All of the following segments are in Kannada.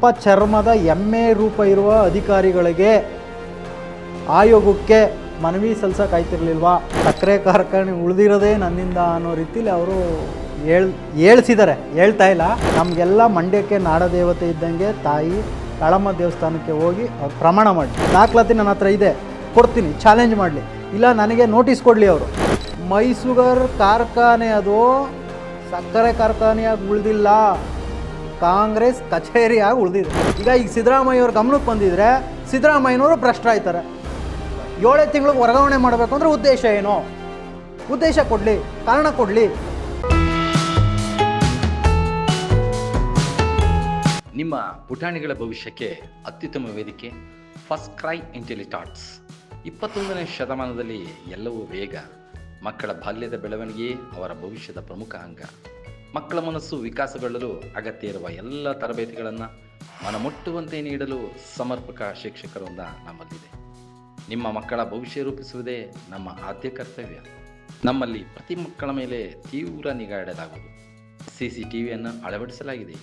ಸ್ವಲ್ಪ ಚರ್ಮದ ಎಮ್ಮೆ ರೂಪ ಇರುವ ಅಧಿಕಾರಿಗಳಿಗೆ ಆಯೋಗಕ್ಕೆ ಮನವಿ ಸಲ್ಸಕ್ಕೆ ಆಯ್ತಿರ್ಲಿಲ್ವಾ ಸಕ್ಕರೆ ಕಾರ್ಖಾನೆ ಉಳಿದಿರೋದೇ ನನ್ನಿಂದ ಅನ್ನೋ ರೀತಿಲಿ ಅವರು ಹೇಳ್, ಹೇಳ್ಸಿದ್ದಾರೆ. ಹೇಳ್ತಾ ಇಲ್ಲ. ನಮಗೆಲ್ಲ ಮಂಡ್ಯಕ್ಕೆ ನಾಡದೇವತೆ ಇದ್ದಂಗೆ ತಾಯಿ ತಳಮ್ಮ ದೇವಸ್ಥಾನಕ್ಕೆ ಹೋಗಿ ಅವ್ರು ಪ್ರಮಾಣ ಮಾಡಿ ದಾಖಲಾತಿ ನನ್ನ ಹತ್ರ ಇದೆ. ಕೊಡ್ತೀನಿ. ಚಾಲೆಂಜ್ ಮಾಡಲಿ. ಇಲ್ಲ ನನಗೆ ನೋಟಿಸ್ ಕೊಡಲಿ ಅವರು. ಮೈಸೂಗರ್ ಕಾರ್ಖಾನೆ ಅದು ಸಕ್ಕರೆ ಕಾರ್ಖಾನೆಯಾಗಿ ಉಳಿದಿಲ್ಲ. ಕಾಂಗ್ರೆಸ್ ಕಚೇರಿಯಾಗಿ ಉಳಿದಿದೆ. ಈಗ ಈಗ ಸಿದ್ದರಾಮಯ್ಯವ್ರ ಗಮನಕ್ಕೆ ಬಂದಿದ್ರೆ ಸಿದ್ದರಾಮಯ್ಯನವರು ಭ್ರಷ್ಟರಾಯ್ತಾರೆ ಏಳೇ ತಿಂಗಳಿಗೆ ವರ್ಗಾವಣೆ ಮಾಡಬೇಕು ಅಂದ್ರೆ ಉದ್ದೇಶ ಏನು? ಉದ್ದೇಶ ಕೊಡಲಿ, ಕಾರಣ ಕೊಡಲಿ. ನಿಮ್ಮ ಪುಟಾಣಿಗಳ ಭವಿಷ್ಯಕ್ಕೆ ಅತ್ಯುತ್ತಮ ವೇದಿಕೆ ಫಸ್ಟ್ ಕ್ರೈ ಇಂಟೆಲಿಟಾಟ್ಸ್ ಇಪ್ಪತ್ತೊಂದನೇ ಶತಮಾನದಲ್ಲಿ ಎಲ್ಲವೂ ವೇಗ ಮಕ್ಕಳ ಬಾಲ್ಯದ ಬೆಳವಣಿಗೆ, ಅವರ ಭವಿಷ್ಯದ ಪ್ರಮುಖ ಅಂಗ. ಮಕ್ಕಳ ಮನಸ್ಸು ವಿಕಾಸಗೊಳ್ಳಲು ಅಗತ್ಯ ಇರುವ ಎಲ್ಲ ತರಬೇತಿಗಳನ್ನು ಮನಮುಟ್ಟುವಂತೆ ನೀಡಲು ಸಮರ್ಪಕ ಶಿಕ್ಷಕರೊಂದ ನಮ್ಮಲ್ಲಿದೆ. ನಿಮ್ಮ ಮಕ್ಕಳ ಭವಿಷ್ಯ ರೂಪಿಸುವುದೇ ನಮ್ಮ ಆದ್ಯ ಕರ್ತವ್ಯ. ನಮ್ಮಲ್ಲಿ ಪ್ರತಿ ಮಕ್ಕಳ ಮೇಲೆ ತೀವ್ರ ನಿಗಾ ಇಡಲಾಗುವುದು. ಸಿ ಸಿ ಟಿ ವಿಯನ್ನು ಅಳವಡಿಸಲಾಗಿದೆ.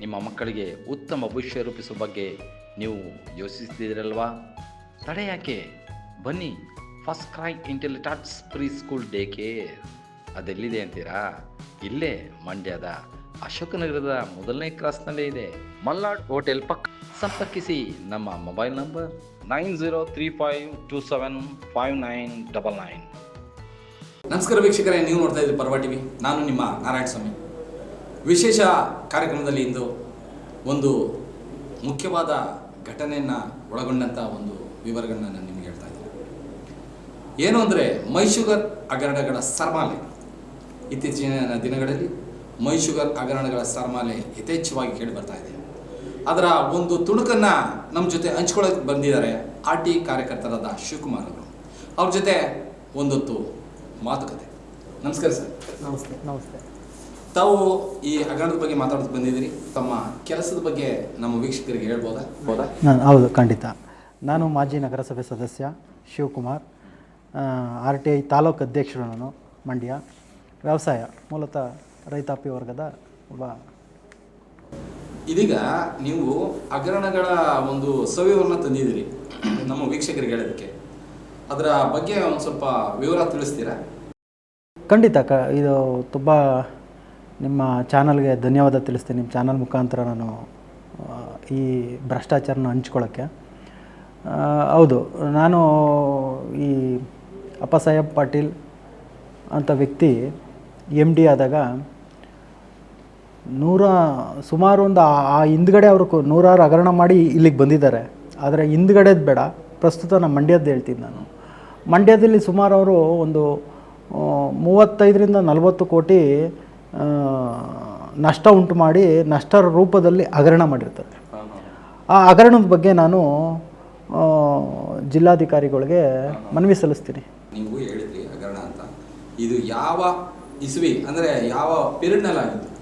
ನಿಮ್ಮ ಮಕ್ಕಳಿಗೆ ಉತ್ತಮ ಭವಿಷ್ಯ ರೂಪಿಸುವ ಬಗ್ಗೆ ನೀವು ಯೋಚಿಸುತ್ತಿದ್ದೀರಲ್ವಾ ತಡೆಯಾಕೆ ಬನ್ನಿ FirstCry Intellitots preschool day care ಅದೆಲ್ಲಿದೆ ಅಂತೀರಾ? ಇಲ್ಲೇ ಮಂಡ್ಯದ ಅಶೋಕನಗರದ ಮೊದಲನೇ ಕ್ರಾಸ್ನಲ್ಲೇ ಇದೆ. ಮಲ್ನಾಡ್ ಹೋಟೆಲ್ ಪಕ್ಕ. ಸಂಪರ್ಕಿಸಿ ನಮ್ಮ mobile number nine zero three five two seven five nine double nine. ನಮಸ್ಕಾರ ವೀಕ್ಷಕರೇ, ನೀವು ನೋಡ್ತಾ ಇದ್ದೀರಿ ಪರ್ವ ಟಿವಿ. ನಾನು ನಿಮ್ಮ ನಾರಾಯಣ ಸ್ವಾಮಿ ವಿಶೇಷ ಕಾರ್ಯಕ್ರಮದಲ್ಲಿ ಇಂದು ಒಂದು ಮುಖ್ಯವಾದ ಘಟನೆಯನ್ನು ಒಳಗೊಂಡಂಥ ಒಂದು ವಿವರಗಳನ್ನ ನಾನು ನಿಮಗೆ ಹೇಳ್ತಾ ಇದ್ದೀನಿ. ಏನು ಅಂದರೆ ಮೈಶುಗರ್ ಹಗರಣಗಳ ಸರ್ಮಾಲೆ ಇತ್ತೀಚಿನ ದಿನಗಳಲ್ಲಿ ಮೈಶುಗರ್ ಹಗರಣಗಳ ಸರ್ಮಾಲೆ ಯಥೇಚ್ಛವಾಗಿ ಕೇಳಿ ಬರ್ತಾ ಇದೆ. ಅದರ ಒಂದು ತುಣುಕನ್ನು ನಮ್ಮ ಜೊತೆ ಹಂಚ್ಕೊಳ್ಳೋಕೆ ಬಂದಿದ್ದಾರೆ ಆರ್ ಟಿ ಕಾರ್ಯಕರ್ತರಾದ ಶಿವಕುಮಾರ್ ಅವರು. ಅವ್ರ ಜೊತೆ ಒಂದೊತ್ತು ಮಾತುಕತೆ. ನಮಸ್ಕಾರ ಸರ್. ನಮಸ್ತೆ ನಮಸ್ತೆ. ತಾವು ಈ ಹಗರಣದ ಬಗ್ಗೆ ಮಾತಾಡೋದು ಬಂದಿದ್ದೀರಿ. ತಮ್ಮ ಕೆಲಸದ ಬಗ್ಗೆ ನಮ್ಮ ವೀಕ್ಷಕರಿಗೆ ಹೇಳ್ಬೋದಾ? ಹೌದಾ? ನಾನು ಹೌದು ಖಂಡಿತ. ನಾನು ಮಾಜಿ ನಗರಸಭೆ ಸದಸ್ಯ ಶಿವಕುಮಾರ್ ಆರ್ ಟಿ ಐ ತಾಲೂಕು ಅಧ್ಯಕ್ಷರು ನಾನು ಮಂಡ್ಯ. ವ್ಯವಸಾಯ ಮೂಲತಃ ರೈತಾಪಿ ವರ್ಗದ ಒಬ್ಬ. ಇದೀಗ ನೀವು ಹಗರಣಗಳ ಒಂದು ಸವಿವರನ್ನ ತಂದಿದ್ದೀರಿ ನಮ್ಮ ವೀಕ್ಷಕರಿಗೆ ಹೇಳೋದಕ್ಕೆ. ಅದರ ಬಗ್ಗೆ ಒಂದು ಸ್ವಲ್ಪ ವಿವರ ತಿಳಿಸ್ತೀರಾ? ಖಂಡಿತ ಕ ಇದು ತುಂಬ ನಿಮ್ಮ ಚಾನಲ್ಗೆ ಧನ್ಯವಾದ ತಿಳಿಸ್ತೀನಿ ನಿಮ್ಮ ಚಾನಲ್ ಮುಖಾಂತರ ನಾನು ಆ, ಈ ಭ್ರಷ್ಟಾಚಾರನ ಹಂಚ್ಕೊಳ್ಳೋಕ್ಕೆ. ಆ, ಹೌದು ನಾನು ಈ ಅಪ್ಪಸಾಹೇಬ್ ಪಾಟೀಲ್ ಅಂತ ವ್ಯಕ್ತಿ ಎಂ ಡಿ ಆದಾಗ ನೂರ ಸುಮಾರು ಒಂದು ಆ- ಹಿಂದ್ಗಡೆ ಅವರು ನೂರಾರು ಹಗರಣ ಮಾಡಿ ಇಲ್ಲಿಗೆ ಬಂದಿದ್ದಾರೆ. ಆದರೆ ಹಿಂದ್ಗಡೆದು ಬೇಡ. ಪ್ರಸ್ತುತ ನಮ್ಮ ಮಂಡ್ಯದ್ದು ಹೇಳ್ತೀನಿ ನಾನು. ಮಂಡ್ಯದಲ್ಲಿ ಸುಮಾರು ಅವರು ಒಂದು ಮೂವತ್ತೈದರಿಂದ ನಲವತ್ತು ಕೋಟಿ ನಷ್ಟ ಉಂಟು ಮಾಡಿ ನಷ್ಟರ ರೂಪದಲ್ಲಿ ಹಗರಣ ಮಾಡಿರ್ತಾರೆ. ಆ ಹಗರಣದ ಬಗ್ಗೆ ನಾನು ಜಿಲ್ಲಾಧಿಕಾರಿಗಳಿಗೆ ಮನವಿ ಸಲ್ಲಿಸ್ತೀನಿ. ನೀವು ಹೇಳಿದ್ರಿ ಹಗರಣ ಅಂತ. ಇದು ಯಾವ ಇಸ್ವಿ ಅಂದರೆ ಯಾವ ಪೀರಿಯಡ್ನಲ್ಲಿ ಆಗಿತ್ತು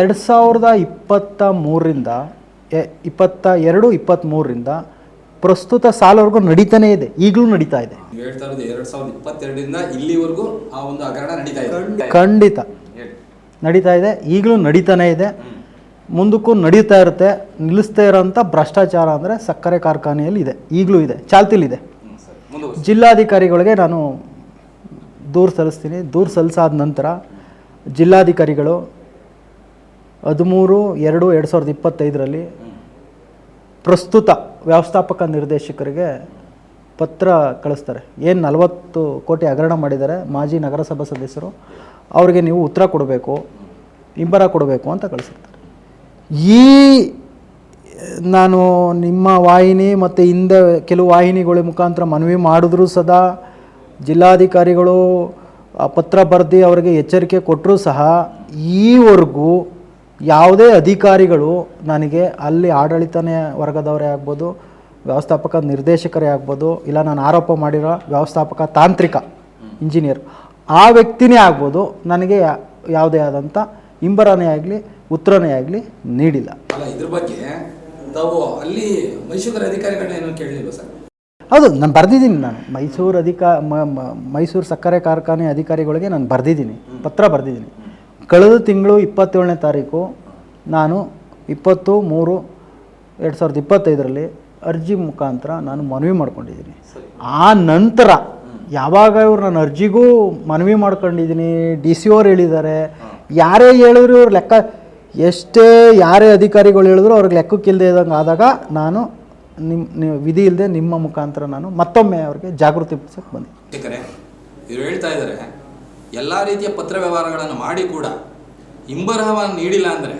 ಎರಡು ಸಾವಿರದ ಇಪ್ಪತ್ತ ಮೂರರಿಂದ ಇಪ್ಪತ್ತ ಎರಡು ಇಪ್ಪತ್ತ್ಮೂರರಿಂದ ಪ್ರಸ್ತುತ ಸಾಲವರೆಗೂ ನಡೀತಾನೇ ಇದೆ. ಈಗಲೂ ನಡೀತಾ ಇದೆ. ನೀವು ಹೇಳ್ತಾ ಇರೋದು ಎರಡು ಸಾವಿರದ ಇಪ್ಪತ್ತೆರಡರಿಂದ ಇಲ್ಲಿವರೆಗೂ ಆ ಒಂದು ಹಗರಣ ನಡೀತಾ ಇದೆ. ಖಂಡಿತ. ನಡೀತಾ ಇದೆ. ಈಗಲೂ ನಡೀತಾನೇ ಇದೆ. ಮುಂದಕ್ಕೂ ನಡೀತಾ ಇರುತ್ತೆ. ನಿಲ್ಲಿಸ್ತಾ ಇರೋಂಥ ಭ್ರಷ್ಟಾಚಾರ ಅಂದರೆ ಸಕ್ಕರೆ ಕಾರ್ಖಾನೆಯಲ್ಲಿ ಇದೆ. ಈಗಲೂ ಇದೆ. ಚಾಲ್ತಿಲಿದೆ. ಜಿಲ್ಲಾಧಿಕಾರಿಗಳಿಗೆ ನಾನು ದೂರು ಸಲ್ಲಿಸ್ತೀನಿ. ದೂರು ಸಲ್ಲಿಸಾದ ನಂತರ ಜಿಲ್ಲಾಧಿಕಾರಿಗಳು ಹದಿಮೂರು, ಎರಡು ಎರಡು ಸಾವಿರದ ಇಪ್ಪತ್ತೈದರಲ್ಲಿ ಪ್ರಸ್ತುತ ವ್ಯವಸ್ಥಾಪಕ ನಿರ್ದೇಶಕರಿಗೆ ಪತ್ರ ಕಳಿಸ್ತಾರೆ. ಏನು ನಲವತ್ತು ಕೋಟಿ ಹಗರಣ ಮಾಡಿದ್ದಾರೆ ಮಾಜಿ ನಗರಸಭಾ ಸದಸ್ಯರು, ಅವರಿಗೆ ನೀವು ಉತ್ತರ ಕೊಡಬೇಕು, ಹಿಂಬರ ಕೊಡಬೇಕು ಅಂತ ಕಳಿಸಿರ್ತಾರೆ. ಈ, ನಾನು ನಿಮ್ಮ ವಾಹಿನಿ ಮತ್ತು ಹಿಂದೆ ಕೆಲವು ವಾಹಿನಿಗಳ ಮುಖಾಂತರ ಮನವಿ ಮಾಡಿದ್ರೂ ಸದಾ ಜಿಲ್ಲಾಧಿಕಾರಿಗಳು ಪತ್ರ ಬರೆದು ಅವರಿಗೆ ಎಚ್ಚರಿಕೆ ಕೊಟ್ಟರೂ ಸಹ ಈವರೆಗೂ ಯಾವುದೇ ಅಧಿಕಾರಿಗಳು ನನಗೆ ಅಲ್ಲಿ ಆಡಳಿತನೇ ವರ್ಗದವರೇ ಆಗ್ಬೋದು, ವ್ಯವಸ್ಥಾಪಕ ನಿರ್ದೇಶಕರೇ ಆಗ್ಬೋದು, ಇಲ್ಲ ನಾನು ಆರೋಪ ಮಾಡಿರೋ ವ್ಯವಸ್ಥಾಪಕ ತಾಂತ್ರಿಕ ಇಂಜಿನಿಯರ್, ಆ ವ್ಯಕ್ತಿನೇ ಆಗ್ಬೋದು ನನಗೆ ಯಾವುದೇ ಆದಂಥ ಇಂಬರನೇ ಆಗಲಿ, ಉತ್ತರನೇ ಆಗಲಿ ನೀಡಿಲ್ಲ. ಅಲ್ಲ, ಇದ್ರ ಬಗ್ಗೆ ತಾವು ಅಲ್ಲಿ ಮೈಸೂರು ಅಧಿಕಾರಿಗಳನ್ನ ಏನೋ ಕೇಳಲಿಲ್ಲ ಸರ್? ಹೌದು, ನಾನು ಬರೆದಿದ್ದೀನಿ ನಾನು. ಮೈಸೂರು ಅಧಿಕಾ ಮೈಸೂರು ಸಕ್ಕರೆ ಕಾರ್ಖಾನೆ ಅಧಿಕಾರಿಗಳಿಗೆ ನಾನು ಬರೆದಿದ್ದೀನಿ. ಪತ್ರ ಬರೆದಿದ್ದೀನಿ. ಕಳೆದ ತಿಂಗಳು ಇಪ್ಪತ್ತೇಳನೇ ತಾರೀಕು ನಾನು ಇಪ್ಪತ್ತು, ಮೂರು, ಎರಡು ಸಾವಿರದ ಇಪ್ಪತ್ತೈದರಲ್ಲಿ ಅರ್ಜಿ ಮುಖಾಂತರ ನಾನು ಮನವಿ ಮಾಡ್ಕೊಂಡಿದ್ದೀನಿ. ಆ ನಂತರ ಯಾವಾಗ ಇವ್ರು ನಾನು ಅರ್ಜಿಗೂ ಮನವಿ ಮಾಡ್ಕೊಂಡಿದ್ದೀನಿ, ಡಿ ಸಿ ಅವ್ರು ಹೇಳಿದ್ದಾರೆ, ಯಾರೇ ಹೇಳಿದ್ರು ಇವ್ರು ಲೆಕ್ಕ, ಎಷ್ಟೇ, ಯಾರೇ ಅಧಿಕಾರಿಗಳು ಹೇಳಿದ್ರು ಅವ್ರಿಗೆ ಲೆಕ್ಕಕ್ಕಿಲ್ಲದೆ ಇದ್ದಂಗೆ ಆದಾಗ ನಾನು ನಿಮ್ಮ ನೀವು ವಿಧಿ ಇಲ್ಲದೆ ನಿಮ್ಮ ಮುಖಾಂತರ ನಾನು ಮತ್ತೊಮ್ಮೆ ಅವ್ರಿಗೆ ಜಾಗೃತಿ ಪಡಿಸೋಕೆ ಬಂದೆ. ಏಕೆಂದರೆ ಇವರು ಹೇಳ್ತಾ ಇದ್ದಾರೆ ಎಲ್ಲ ರೀತಿಯ ಪತ್ರ ವ್ಯವಹಾರಗಳನ್ನು ಮಾಡಿ ಕೂಡ ಹಿಂಬರಹವನ್ನು ನೀಡಿಲ್ಲ ಅಂದರೆ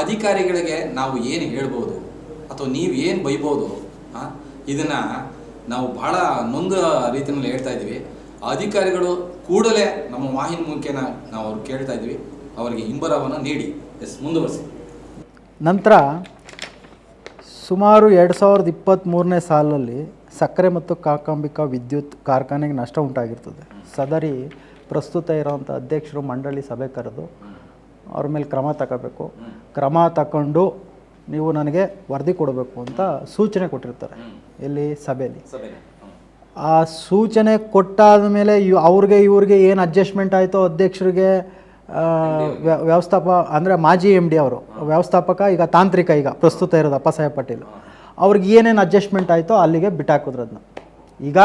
ಅಧಿಕಾರಿಗಳಿಗೆ ನಾವು ಏನು ಹೇಳ್ಬೋದು ಅಥವಾ ನೀವು ಏನು ಬೈಬೋದು ಇದನ್ನು ನಾವು ಭಾಳ ನೊಂದ ರೀತಿಯಲ್ಲಿ ಹೇಳ್ತಾ ಇದ್ದೀವಿ. ಅಧಿಕಾರಿಗಳು ಕೂಡಲೇ ನಮ್ಮ ವಾಹಿನಿ ಮುಖೇನ ನಾವು ಅವ್ರು ಕೇಳ್ತಾ ಇದ್ದೀವಿ. ಅವರಿಗೆ ಹಿಂಬರಹವನ್ನು ನೀಡಿ. ಎಸ್ ಮುಂದುವರಿಸಿ. ನಂತರ ಸುಮಾರು ಎರಡು ಸಾವಿರದ ಇಪ್ಪತ್ತ್ಮೂರನೇ ಸಾಲಲ್ಲಿ ಸಕ್ಕರೆ ಮತ್ತು ಕಾಕಾಂಬಿಕಾ ವಿದ್ಯುತ್ ಕಾರ್ಖಾನೆಗೆ ನಷ್ಟ ಉಂಟಾಗಿರ್ತದೆ. ಸದರಿ ಪ್ರಸ್ತುತ ಇರೋವಂಥ ಅಧ್ಯಕ್ಷರು ಮಂಡಳಿ ಸಭೆ ಕರೆದು ಅವ್ರ ಮೇಲೆ ಕ್ರಮ ತಗೋಬೇಕು. ಕ್ರಮ ತಗೊಂಡು ನೀವು ನನಗೆ ವರದಿ ಕೊಡಬೇಕು ಅಂತ ಸೂಚನೆ ಕೊಟ್ಟಿರ್ತಾರೆ ಇಲ್ಲಿ ಸಭೆಯಲ್ಲಿ. ಆ ಸೂಚನೆ ಕೊಟ್ಟಾದ ಮೇಲೆ ಇವ್ ಅವ್ರಿಗೆ ಇವ್ರಿಗೆ ಏನು ಅಡ್ಜಸ್ಟ್ಮೆಂಟ್ ಆಯಿತೋ ಅಧ್ಯಕ್ಷರಿಗೆ ವ್ಯವಸ್ಥಾಪ ಅಂದರೆ ಮಾಜಿ ಎಂ ಡಿ ಅವರು ವ್ಯವಸ್ಥಾಪಕ ಈಗ ತಾಂತ್ರಿಕ ಈಗ ಪ್ರಸ್ತುತ ಇರೋದು ಅಪ್ಪಸಾಹೇಬ್ ಪಟೇಲ್. ಅವ್ರಿಗೆ ಏನೇನು ಅಡ್ಜಸ್ಟ್ಮೆಂಟ್ ಆಯಿತೋ ಅಲ್ಲಿಗೆ ಬಿಟ್ಟಾಕಿದ್ರು ಅದನ್ನ ಈಗ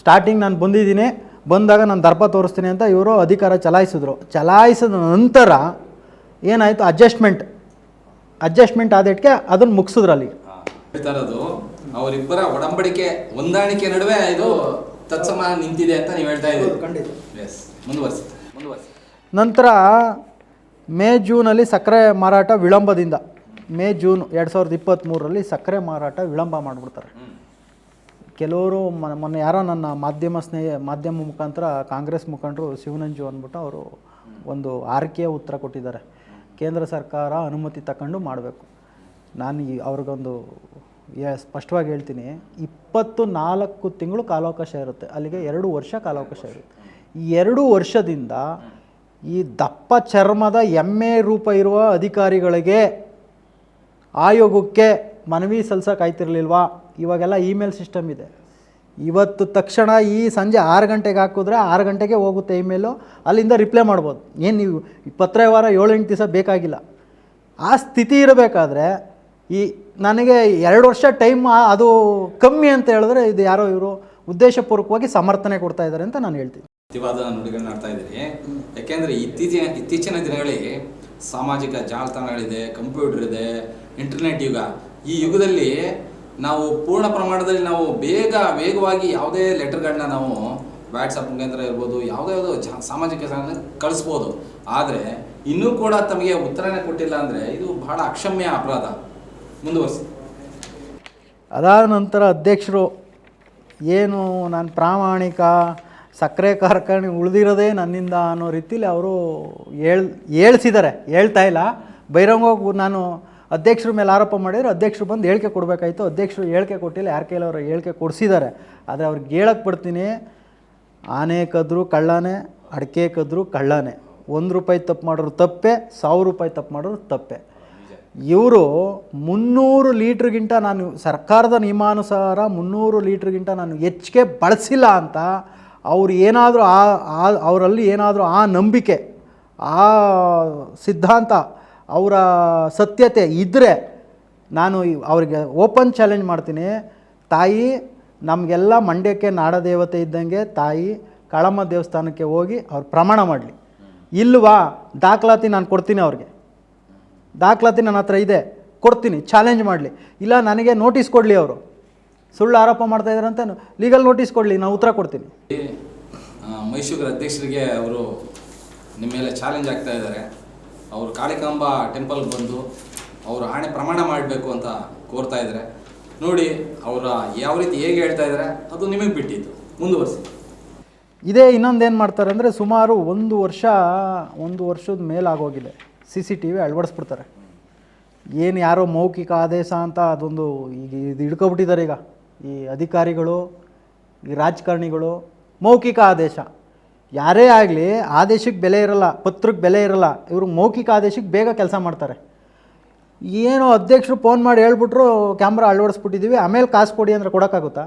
ಸ್ಟಾರ್ಟಿಂಗ್ ನಾನು ಬಂದಿದ್ದೀನಿ ಬಂದಾಗ ನಾನು ದರ್ಪ ತೋರಿಸ್ತೀನಿ ಅಂತ ಇವರು ಅಧಿಕಾರ ಚಲಾಯಿಸಿದ್ರು. ಚಲಾಯಿಸಿದ ನಂತರ ಏನಾಯಿತು? ಅಡ್ಜಸ್ಟ್ಮೆಂಟ್ ಅಡ್ಜಸ್ಟ್ಮೆಂಟ್ ಆದಿಟ್ಗೆ ಅದನ್ನು ಮುಗಿಸಿದ್ರು ಅಲ್ಲಿ. ಇರೋದು ಅವರಿಬ್ಬರ ಒಡಂಬಡಿಕೆ ಹೊಂದಾಣಿಕೆ ನಡುವೆ ಇದು ತತ್ಸಮ ನಿಂತಿದೆ ಅಂತ ನೀವು ಹೇಳ್ತಾ ಇದ್ದೀರಿ. ಎಸ್ ಮುಂದುವರಿಸಿ ಮುಂದುವರಿಸಿ ನಂತರ ಮೇ ಜೂನಲ್ಲಿ ಸಕ್ಕರೆ ಮಾರಾಟ ವಿಳಂಬದಿಂದ. ಮೇ ಜೂನ್ ಎರಡು ಸಾವಿರದ ಇಪ್ಪತ್ತ್ಮೂರರಲ್ಲಿ ಸಕ್ಕರೆ ಮಾರಾಟ ವಿಳಂಬ ಮಾಡಿಬಿಡ್ತಾರೆ. ಕೆಲವರು ಮೊನ್ನೆ ಯಾರೋ ನನ್ನ ಮಾಧ್ಯಮ ಸ್ನೇಹ, ಮಾಧ್ಯಮ ಮುಖಾಂತರ ಕಾಂಗ್ರೆಸ್ ಮುಖಂಡರು ಶಿವನಂಜು ಅಂದ್ಬಿಟ್ಟು ಅವರು ಒಂದು ಆರ್ಕೆಯ ಉತ್ತರ ಕೊಟ್ಟಿದ್ದಾರೆ. ಕೇಂದ್ರ ಸರ್ಕಾರ ಅನುಮತಿ ತಗೊಂಡು ಮಾಡಬೇಕು. ನಾನು ಈ ಅವ್ರಿಗೊಂದು ಸ್ಪಷ್ಟವಾಗಿ ಹೇಳ್ತೀನಿ. ಇಪ್ಪತ್ತು ನಾಲ್ಕು ತಿಂಗಳು ಕಾಲಾವಕಾಶ ಇರುತ್ತೆ. ಅಲ್ಲಿಗೆ ಎರಡು ವರ್ಷ ಕಾಲಾವಕಾಶ ಇರುತ್ತೆ. ಈ ಎರಡು ವರ್ಷದಿಂದ ಈ ದಪ್ಪ ಚರ್ಮದ ಎಮ್ಮೆ ರೂಪ ಇರುವ ಅಧಿಕಾರಿಗಳಿಗೆ ಆಯೋಗಕ್ಕೆ ಮನವಿ ಸಲ್ಸಕ್ಕೆ ಆಯ್ತಿರ್ಲಿಲ್ವಾ ಇವಾಗೆಲ್ಲ ಇಮೇಲ್ ಸಿಸ್ಟಮ್ ಇದೆ. ಇವತ್ತು ತಕ್ಷಣ ಈ ಸಂಜೆ ಆರು ಗಂಟೆಗೆ ಹಾಕಿದ್ರೆ ಆರು ಗಂಟೆಗೆ ಹೋಗುತ್ತೆ ಇಮೇಲು, ಅಲ್ಲಿಂದ ರಿಪ್ಲೈ ಮಾಡ್ಬೋದು. ಏನು ನೀವು ಈ ವಾರ ಏಳೆಂಟು ದಿವಸ ಬೇಕಾಗಿಲ್ಲ. ಆ ಸ್ಥಿತಿ ಇರಬೇಕಾದ್ರೆ ಈ ನನಗೆ ಎರಡು ವರ್ಷ ಟೈಮ್ ಅದು ಕಮ್ಮಿ ಅಂತ ಹೇಳಿದ್ರೆ ಇದು ಯಾರೋ ಇವರು ಉದ್ದೇಶಪೂರ್ವಕವಾಗಿ ಸಮರ್ಥನೆ ಕೊಡ್ತಾ ಇದ್ದಾರೆ ಅಂತ ನಾನು ಹೇಳ್ತೀನಿ. ಪ್ರತಿವಾದ ನುಡಿಗಳನ್ನ ಆಡ್ತಾ ಇದ್ದೀರಿ. ಯಾಕೆಂದ್ರೆ ಇತ್ತೀಚಿನ ಇತ್ತೀಚಿನ ದಿನಗಳಲ್ಲಿ ಸಾಮಾಜಿಕ ಜಾಲತಾಣಗಳಿದೆ ಕಂಪ್ಯೂಟರ್ ಇದೆ ಇಂಟರ್ನೆಟ್ ಯುಗ. ಈ ಯುಗದಲ್ಲಿ ನಾವು ಪೂರ್ಣ ಪ್ರಮಾಣದಲ್ಲಿ ನಾವು ಬೇಗ ವೇಗವಾಗಿ ಯಾವುದೇ ಲೆಟರ್ಗಳನ್ನ ನಾವು ವಾಟ್ಸಪ್ ಮುಖಾಂತರ ಇರ್ಬೋದು ಯಾವುದೇ ಯಾವುದೋ ಜಾ ಸಾಮಾಜಿಕ ಜಾಲ ಕಳಿಸ್ಬೋದು. ಆದರೆ ಇನ್ನೂ ಕೂಡ ತಮಗೆ ಉತ್ತರನೇ ಕೊಟ್ಟಿಲ್ಲ ಅಂದರೆ ಇದು ಬಹಳ ಅಕ್ಷಮ್ಯ ಅಪರಾಧ. ಮುಂದುವರಿಸಿ. ಅದಾದ ನಂತರ ಅಧ್ಯಕ್ಷರು ಏನು ನಾನು ಪ್ರಾಮಾಣಿಕ ಸಕ್ಕರೆ ಕಾರ್ಖಾನೆ ಉಳಿದಿರೋದೇ ನನ್ನಿಂದ ಅನ್ನೋ ರೀತಿಲಿ ಅವರು ಹೇಳ್, ಹೇಳ್ಸಿದ್ದಾರೆ. ಹೇಳ್ತಾ ಇಲ್ಲ. ಬಹಿರಂಗವಾಗಿ ನಾನು ಅಧ್ಯಕ್ಷರ ಮೇಲೆ ಆರೋಪ ಮಾಡಿದರೆ ಅಧ್ಯಕ್ಷರು ಬಂದು ಹೇಳಿಕೆ ಕೊಡಬೇಕಾಯ್ತು. ಅಧ್ಯಕ್ಷರು ಹೇಳಿಕೆ ಕೊಟ್ಟಿಲ್ಲ, ಯಾರ ಕೈಲಿ ಅವರು ಹೇಳಿಕೆ ಕೊಡಿಸಿದ್ದಾರೆ. ಆದರೆ ಅವ್ರಿಗೆ ಹೇಳಕ್ಕೆ ಬಿಡ್ತೀನಿ ಆನೆ ಕದ್ರು ಕಳ್ಳನೇ, ಅಡಿಕೆ ಕದ್ರು ಕಳ್ಳನೇ. ಒಂದು ರೂಪಾಯಿ ತಪ್ಪು ಮಾಡೋರು ತಪ್ಪೆ, ಸಾವಿರ ರೂಪಾಯಿ ತಪ್ಪು ಮಾಡೋರು ತಪ್ಪೆ. ಇವರು ಮುನ್ನೂರು ಲೀಟ್ರಿಗಿಂತ ನಾನು ಸರ್ಕಾರದ ನಿಯಮಾನುಸಾರ ಮುನ್ನೂರು ಲೀಟ್ರಿಗಿಂತ ನಾನು ಹೆಚ್ಚಿಗೆ ಬಳಸಿಲ್ಲ ಅಂತ ಅವ್ರು ಏನಾದರೂ ಆ ಅವರಲ್ಲಿ ಏನಾದರೂ ಆ ನಂಬಿಕೆ, ಆ ಸಿದ್ಧಾಂತ, ಅವರ ಸತ್ಯತೆ ಇದ್ದರೆ ನಾನು ಅವರಿಗೆ ಅವ್ರಿಗೆ ಓಪನ್ ಚಾಲೆಂಜ್ ಮಾಡ್ತೀನಿ. ತಾಯಿ, ನಮಗೆಲ್ಲ ಮಂಡ್ಯಕ್ಕೆ ನಾಡದೇವತೆ ಇದ್ದಂಗೆ ತಾಯಿ ಕಳಮ್ಮ ದೇವಸ್ಥಾನಕ್ಕೆ ಹೋಗಿ ಅವ್ರು ಪ್ರಮಾಣ ಮಾಡಲಿ. ಇಲ್ವಾ? ದಾಖಲಾತಿ ನಾನು ಕೊಡ್ತೀನಿ ಅವ್ರಿಗೆ. ದಾಖಲಾತಿ ನನ್ನ ಹತ್ರ ಇದೆ. ಕೊಡ್ತೀನಿ. ಚಾಲೆಂಜ್ ಮಾಡಲಿ. ಇಲ್ಲ, ನನಗೆ ನೋಟಿಸ್ ಕೊಡಲಿ ಅವರು. ಸುಳ್ಳು ಆರೋಪ ಮಾಡ್ತಾ ಇದ್ದಾರೆ ಅಂತ ಲೀಗಲ್ ನೋಟಿಸ್ ಕೊಡಲಿ ನಾನು ಉತ್ತರ ಕೊಡ್ತೀನಿ. ಮೈಸೂರು ಅಧ್ಯಕ್ಷರಿಗೆ ಅವರು ನಿಮ್ಮ ಮೇಲೆ ಚಾಲೆಂಜ್ ಆಗ್ತಾ ಇದ್ದಾರೆ. ಅವರು ಕಾಳಿಕಾಂಬ ಟೆಂಪಲ್ ಬಂದು ಅವರು ಆಣೆ ಪ್ರಮಾಣ ಮಾಡಬೇಕು ಅಂತ ಕೋರ್ತಾ ಇದ್ದಾರೆ. ನೋಡಿ ಅವರ ಯಾವ ರೀತಿ ಹೇಗೆ ಹೇಳ್ತಾ ಇದ್ದಾರೆ ಅದು ನಿಮಗೆ ಬಿಟ್ಟಿದ್ದು. ಮುಂದುವರಿಸಿ. ಇದೇ ಇನ್ನೊಂದೇನು ಮಾಡ್ತಾರೆ ಅಂದರೆ ಸುಮಾರು ಒಂದು ವರ್ಷ ಒಂದು ವರ್ಷದ ಮೇಲಾಗೋಗಿದೆ ಸಿ ಸಿ ಟಿ ವಿ ಅಳವಡಿಸ್ಬಿಡ್ತಾರೆ. ಏನು ಯಾರೋ ಮೌಖಿಕ ಆದೇಶ ಅಂತ ಅದೊಂದು ಈಗ ಇದು ಹಿಡ್ಕೊಬಿಟ್ಟಿದ್ದಾರೆ ಈಗ. ಈ ಅಧಿಕಾರಿಗಳು ಈ ರಾಜಕಾರಣಿಗಳು ಮೌಖಿಕ ಆದೇಶ. ಯಾರೇ ಆಗಲಿ ಆದೇಶಕ್ಕೆ ಬೆಲೆ ಇರಲ್ಲ ಪತ್ರಕ್ಕೆ ಬೆಲೆ ಇರಲ್ಲ ಇವರು ಮೌಖಿಕ ಆದೇಶಕ್ಕೆ ಬೇಗ ಕೆಲಸ ಮಾಡ್ತಾರೆ. ಏನೋ ಅಧ್ಯಕ್ಷರು ಫೋನ್ ಮಾಡಿ ಹೇಳ್ಬಿಟ್ರು ಕ್ಯಾಮ್ರಾ ಅಳವಡಿಸ್ಬಿಟ್ಟಿದ್ದೀವಿ ಆಮೇಲೆ ಕಾಸು ಕೊಡಿ ಅಂದರೆ ಕೊಡೋಕ್ಕಾಗುತ್ತಾ?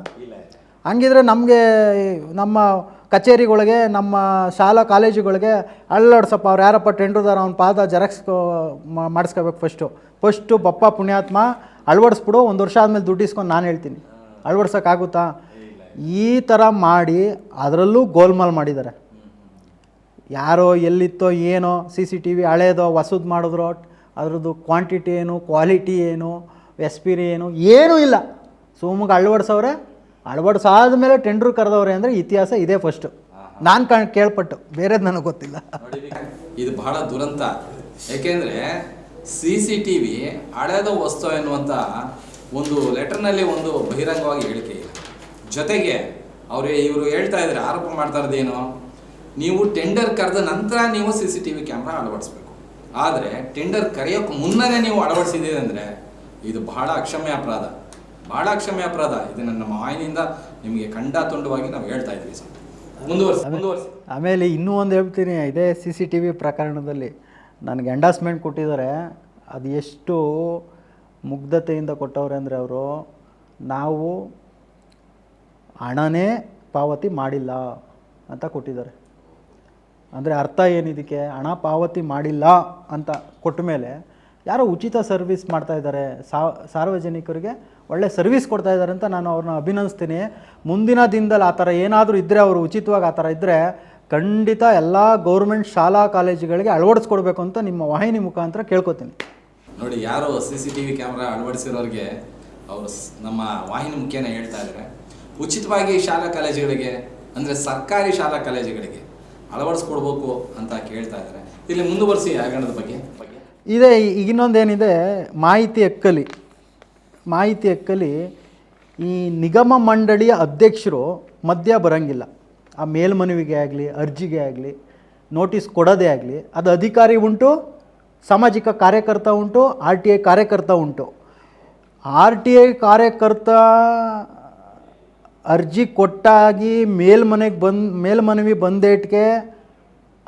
ಹಂಗಿದ್ರೆ ನಮಗೆ ನಮ್ಮ ಕಚೇರಿಗಳಿಗೆ ನಮ್ಮ ಶಾಲಾ ಕಾಲೇಜುಗಳಿಗೆ ಅಳ್ಳಾಡ್ಸಪ್ಪ ಅವ್ರು ಯಾರಪ್ಪ ಟೆಂಡ್ರದಾರ ಅವ್ನ ಪಾದ ಜೆರಾಕ್ಸ್ ಮಾಡಿಸ್ಕೋಬೇಕು ಫಸ್ಟು ಫಸ್ಟು ಬಪ್ಪ ಪುಣ್ಯಾತ್ಮ ಅಳವಡಿಸ್ಬಿಡು ಒಂದು ವರ್ಷ ಆದಮೇಲೆ ದುಡ್ಡು ಇಸ್ಕೊಂಡು ನಾನು ಹೇಳ್ತೀನಿ. ಅಳವಡ್ಸೋಕ್ಕಾಗುತ್ತಾ? ಈ ಥರ ಮಾಡಿ ಅದರಲ್ಲೂ ಗೋಲ್ಮಾಲ್ ಮಾಡಿದ್ದಾರೆ. ಯಾರೋ ಎಲ್ಲಿತ್ತೋ ಏನೋ ಸಿ ಸಿ ಟಿ ವಿ ಹಳೇದೋ ಹೊಸದು ಮಾಡಿದ್ರೋ. ಅದ್ರದ್ದು ಕ್ವಾಂಟಿಟಿ ಏನು ಕ್ವಾಲಿಟಿ ಏನು ಎಸ್ಪಿರಿ ಏನು, ಏನೂ ಇಲ್ಲ. ಸುಮ್ಗೆ ಅಳವಡಿಸಾದ ಮೇಲೆ ಟೆಂಡ್ರ್ ಕರೆದವ್ರೆ ಅಂದರೆ ಇತಿಹಾಸ ಇದೇ ಫಸ್ಟು ನಾನು ಕಣ್ ಕೇಳ್ಪಟ್ಟು. ಬೇರೆದು ನನಗೆ ಗೊತ್ತಿಲ್ಲ. ಇದು ಬಹಳ ದುರಂತ. ಯಾಕೆಂದ್ರೆ ಸಿ ಸಿ ಟಿ ವಿ ಹಳೆದ ವಸ್ತು ಎನ್ನುವಂತ ಒಂದು ಲೆಟರ್ನಲ್ಲಿ ಒಂದು ಬಹಿರಂಗವಾಗಿ ಹೇಳಿಕೆ ಇಲ್ಲ. ಜೊತೆಗೆ ಅವರೇ ಇವರು ಹೇಳ್ತಾ ಇದ್ದಾರೆ ಆರೋಪ ಮಾಡ್ತಾ ಇರೋದೇನು ನೀವು ಟೆಂಡರ್ ಕರೆದ ನಂತರ ನೀವು C C T V camera ಅಳವಡಿಸ್ಬೇಕು. ಆದರೆ ಟೆಂಡರ್ ಕರೆಯೋಕ್ಕೆ ಮುನ್ನನೇ ನೀವು ಅಳವಡಿಸಿದ್ದೀರಿ ಅಂದರೆ ಇದು ಬಹಳ ಅಕ್ಷಮ್ಯ ಅಪರಾಧ ಬಹಳ ಅಕ್ಷಮ್ಯ ಅಪರಾಧ ಇದನ್ನು ನಮ್ಮ ಆಯ್ನಿಂದ ನಿಮಗೆ ಖಂಡ ತುಂಡವಾಗಿ ನಾವು ಹೇಳ್ತಾ ಇದ್ದೀವಿ ಸರ್. ಮುಂದುವರಿಸಿ ಮುಂದುವರಿಸಿ. ಆಮೇಲೆ ಇನ್ನೂ ಒಂದು ಹೇಳ್ತೀನಿ. ಇದೇ ಸಿ ಸಿ ಟಿ ವಿ ಪ್ರಕರಣದಲ್ಲಿ ನನಗೆ ಎಂಡಾಸ್ಮೆಂಟ್ ಕೊಟ್ಟಿದ್ದಾರೆ. ಅದು ಎಷ್ಟು ಮುಗ್ಧತೆಯಿಂದ ಕೊಟ್ಟವ್ರೆ ಅಂದರೆ ಅವರು, ನಾವು ಹಣನೇ ಪಾವತಿ ಮಾಡಿಲ್ಲ ಅಂತ ಕೊಟ್ಟಿದ್ದಾರೆ. ಅಂದರೆ ಅರ್ಥ ಏನಿದಕ್ಕೆ? ಹಣ ಪಾವತಿ ಮಾಡಿಲ್ಲ ಅಂತ ಕೊಟ್ಟ ಮೇಲೆ ಯಾರೋ ಉಚಿತ ಸರ್ವಿಸ್ ಮಾಡ್ತಾ ಇದ್ದಾರೆ. ಸಾರ್ವಜನಿಕರಿಗೆ ಒಳ್ಳೆ ಸರ್ವಿಸ್ ಕೊಡ್ತಾ ಇದ್ದಾರೆ ಅಂತ ನಾನು ಅವ್ರನ್ನ ಅಭಿನಂದಿಸ್ತೀನಿ. ಮುಂದಿನ ದಿನದಲ್ಲಿ ಆ ಥರ ಏನಾದರೂ ಇದ್ದರೆ ಅವರು ಉಚಿತವಾಗಿ ಆ ಥರ ಇದ್ದರೆ ಖಂಡಿತ ಎಲ್ಲ ಗೌರ್ಮೆಂಟ್ ಶಾಲಾ ಕಾಲೇಜುಗಳಿಗೆ ಅಳವಡಿಸ್ಕೊಡ್ಬೇಕು ಅಂತ ನಿಮ್ಮ ವಾಹಿನಿ ಮುಖಾಂತರ ಕೇಳ್ಕೊತೀನಿ. ನೋಡಿ, ಯಾರು C C T V camera ಅಳವಡಿಸಿರೋರಿಗೆ ಅವರು ನಮ್ಮ ವಾಹಿನಿ ಮುಖ್ಯನ ಹೇಳ್ತಾ ಇದ್ದಾರೆ ಉಚಿತವಾಗಿ ಶಾಲಾ ಕಾಲೇಜುಗಳಿಗೆ, ಅಂದರೆ ಸರ್ಕಾರಿ ಶಾಲಾ ಕಾಲೇಜುಗಳಿಗೆ ಅಳವಡಿಸ್ಕೊಡ್ಬೇಕು ಅಂತ ಕೇಳ್ತಾ ಇದ್ದಾರೆ ಇಲ್ಲಿ ಮುಂದುವರಿಸಿ ಹಗರಣದ ಬಗ್ಗೆ. ಇದೆ ಇನ್ನೊಂದೇನಿದೆ, ಮಾಹಿತಿ ಎಕ್ಕಲಿ. ಮಾಹಿತಿ ಎಕ್ಕಲಿ, ಈ ನಿಗಮ ಮಂಡಳಿಯ ಅಧ್ಯಕ್ಷರು ಮಧ್ಯ ಬರೋಂಗಿಲ್ಲ. ಆ ಮೇಲ್ಮನವಿಗೆ ಆಗಲಿ, ಅರ್ಜಿಗೆ ಆಗಲಿ, ನೋಟಿಸ್ ಕೊಡೋದೇ ಆಗಲಿ, ಅದು ಅಧಿಕಾರಿ ಉಂಟು ಸಾಮಾಜಿಕ ಕಾರ್ಯಕರ್ತ ಉಂಟು, ಆರ್ ಟಿ ಐ ಕಾರ್ಯಕರ್ತ ಉಂಟು. ಆರ್ ಟಿ ಐ ಕಾರ್ಯಕರ್ತ ಅರ್ಜಿ ಕೊಟ್ಟಾಗಿ ಮೇಲ್ಮನೆಗೆ ಬಂದು, ಮೇಲ್ಮನವಿ ಬಂದೇಟ್ಗೆ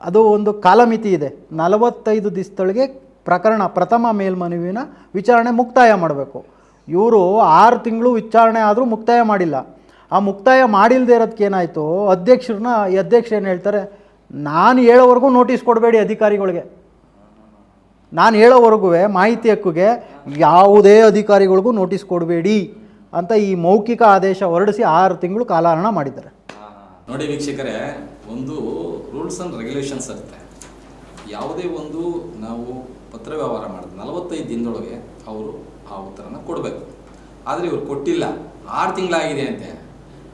ಅದು ಒಂದು ಕಾಲಮಿತಿ ಇದೆ. ನಲವತ್ತೈದು ದಿವಸದೊಳಗೆ ಪ್ರಕರಣ, ಪ್ರಥಮ ಮೇಲ್ಮನವಿನ ವಿಚಾರಣೆ ಮುಕ್ತಾಯ ಮಾಡಬೇಕು. ಇವರು ಆರು ತಿಂಗಳು ವಿಚಾರಣೆ ಆದರೂ ಮುಕ್ತಾಯ ಮಾಡಿಲ್ಲ. ಆ ಮುಕ್ತಾಯ ಮಾಡಿಲ್ಲದೆ ಇರೋದಕ್ಕೆ ಏನಾಯಿತು? ಅಧ್ಯಕ್ಷರನ್ನ ಅಧ್ಯಕ್ಷ ಏನು ಹೇಳ್ತಾರೆ? ನಾನು ಹೇಳೋವರೆಗೂ ನೋಟಿಸ್ ಕೊಡಬೇಡಿ ಅಧಿಕಾರಿಗಳಿಗೆ. ನಾನು ಹೇಳೋವರೆಗೂ ಮಾಹಿತಿ ಹಕ್ಕುಗೆ ಯಾವುದೇ ಅಧಿಕಾರಿಗಳಿಗೂ ನೋಟಿಸ್ ಕೊಡಬೇಡಿ ಅಂತ ಈ ಮೌಖಿಕ ಆದೇಶ ಹೊರಡಿಸಿ ಆರು ತಿಂಗಳು ಕಾಲಹರಣ ಮಾಡಿದ್ದಾರೆ. ನೋಡಿ ವೀಕ್ಷಕರೇ, ಒಂದು ರೂಲ್ಸ್ ಆ್ಯಂಡ್ ರೆಗ್ಯುಲೇಷನ್ಸ್ ಇರುತ್ತೆ. ಯಾವುದೇ ಒಂದು ನಾವು ಪತ್ರ ವ್ಯವಹಾರ ಮಾಡಿದ್ರೆ ನಲವತ್ತೈದು ದಿನದೊಳಗೆ ಅವರು ಆ ಉತ್ತರನ ಕೊಡಬೇಕು. ಆದರೆ ಇವರು ಕೊಟ್ಟಿಲ್ಲ. ಆರು ತಿಂಗಳಾಗಿದೆ ಅಂತೆ.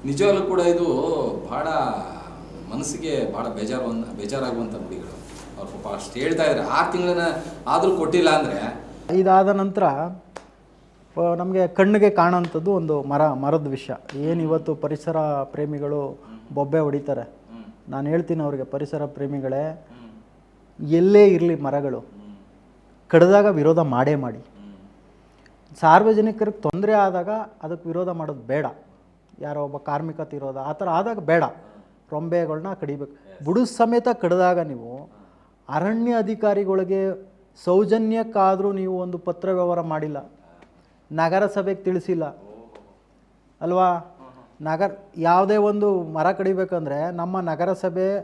ನಿಜವಾಗ್ಲೂ ಕೂಡ ಇದು ಭಾಳ ಮನಸ್ಸಿಗೆ ಭಾಳ ಬೇಜಾರು ಬೇಜಾರಾಗುವಂಥ ನುಡಿಗಳು. ಅವ್ರು ಪಾಪ ಅಷ್ಟು ಹೇಳ್ತಾ ಇದ್ದಾರೆ ಆರು ತಿಂಗಳನ್ನ ಆದರೂ ಕೊಟ್ಟಿಲ್ಲ ಅಂದರೆ? ಇದಾದ ನಂತರ ನಮಗೆ ಕಣ್ಣಿಗೆ ಕಾಣೋಂಥದ್ದು ಒಂದು ಮರ, ಮರದ ವಿಷಯ ಏನು ಇವತ್ತು ಪರಿಸರ ಪ್ರೇಮಿಗಳು ಬೊಬ್ಬೆ ಹೊಡಿತಾರೆ? ನಾನು ಹೇಳ್ತೀನಿ ಅವ್ರಿಗೆ, ಪರಿಸರ ಪ್ರೇಮಿಗಳೇ, ಎಲ್ಲೇ ಇರಲಿ ಮರಗಳು. ಕಡಿದಾಗ ವಿರೋಧ ಮಾಡೇ ಮಾಡಿ. ಸಾರ್ವಜನಿಕರಿಗೆ ತೊಂದರೆ ಆದಾಗ ಅದಕ್ಕೆ ವಿರೋಧ ಮಾಡೋದು ಬೇಡ. ಯಾರೋ ಒಬ್ಬ ಕಾರ್ಮಿಕ ತಿರೋದ, ಆ ಥರ ಆದಾಗ ಬೇಡ. ರೊಂಬೆಗಳನ್ನ ಕಡಿಬೇಕು. ಬುಡು ಸಮೇತ ಕಡಿದಾಗ ನೀವು ಅರಣ್ಯ ಅಧಿಕಾರಿಗಳಿಗೆ ಸೌಜನ್ಯಕ್ಕಾದರೂ ನೀವು ಒಂದು ಪತ್ರ ವ್ಯವಹಾರ ಮಾಡಿಲ್ಲ. ನಗರಸಭೆಗೆ ತಿಳಿಸಿಲ್ಲ. ಅಲ್ವಾ? ನಗರ ಯಾವುದೇ ಒಂದು ಮರ ಕಡಿಬೇಕಂದ್ರೆ ನಮ್ಮ ನಗರಸಭೆ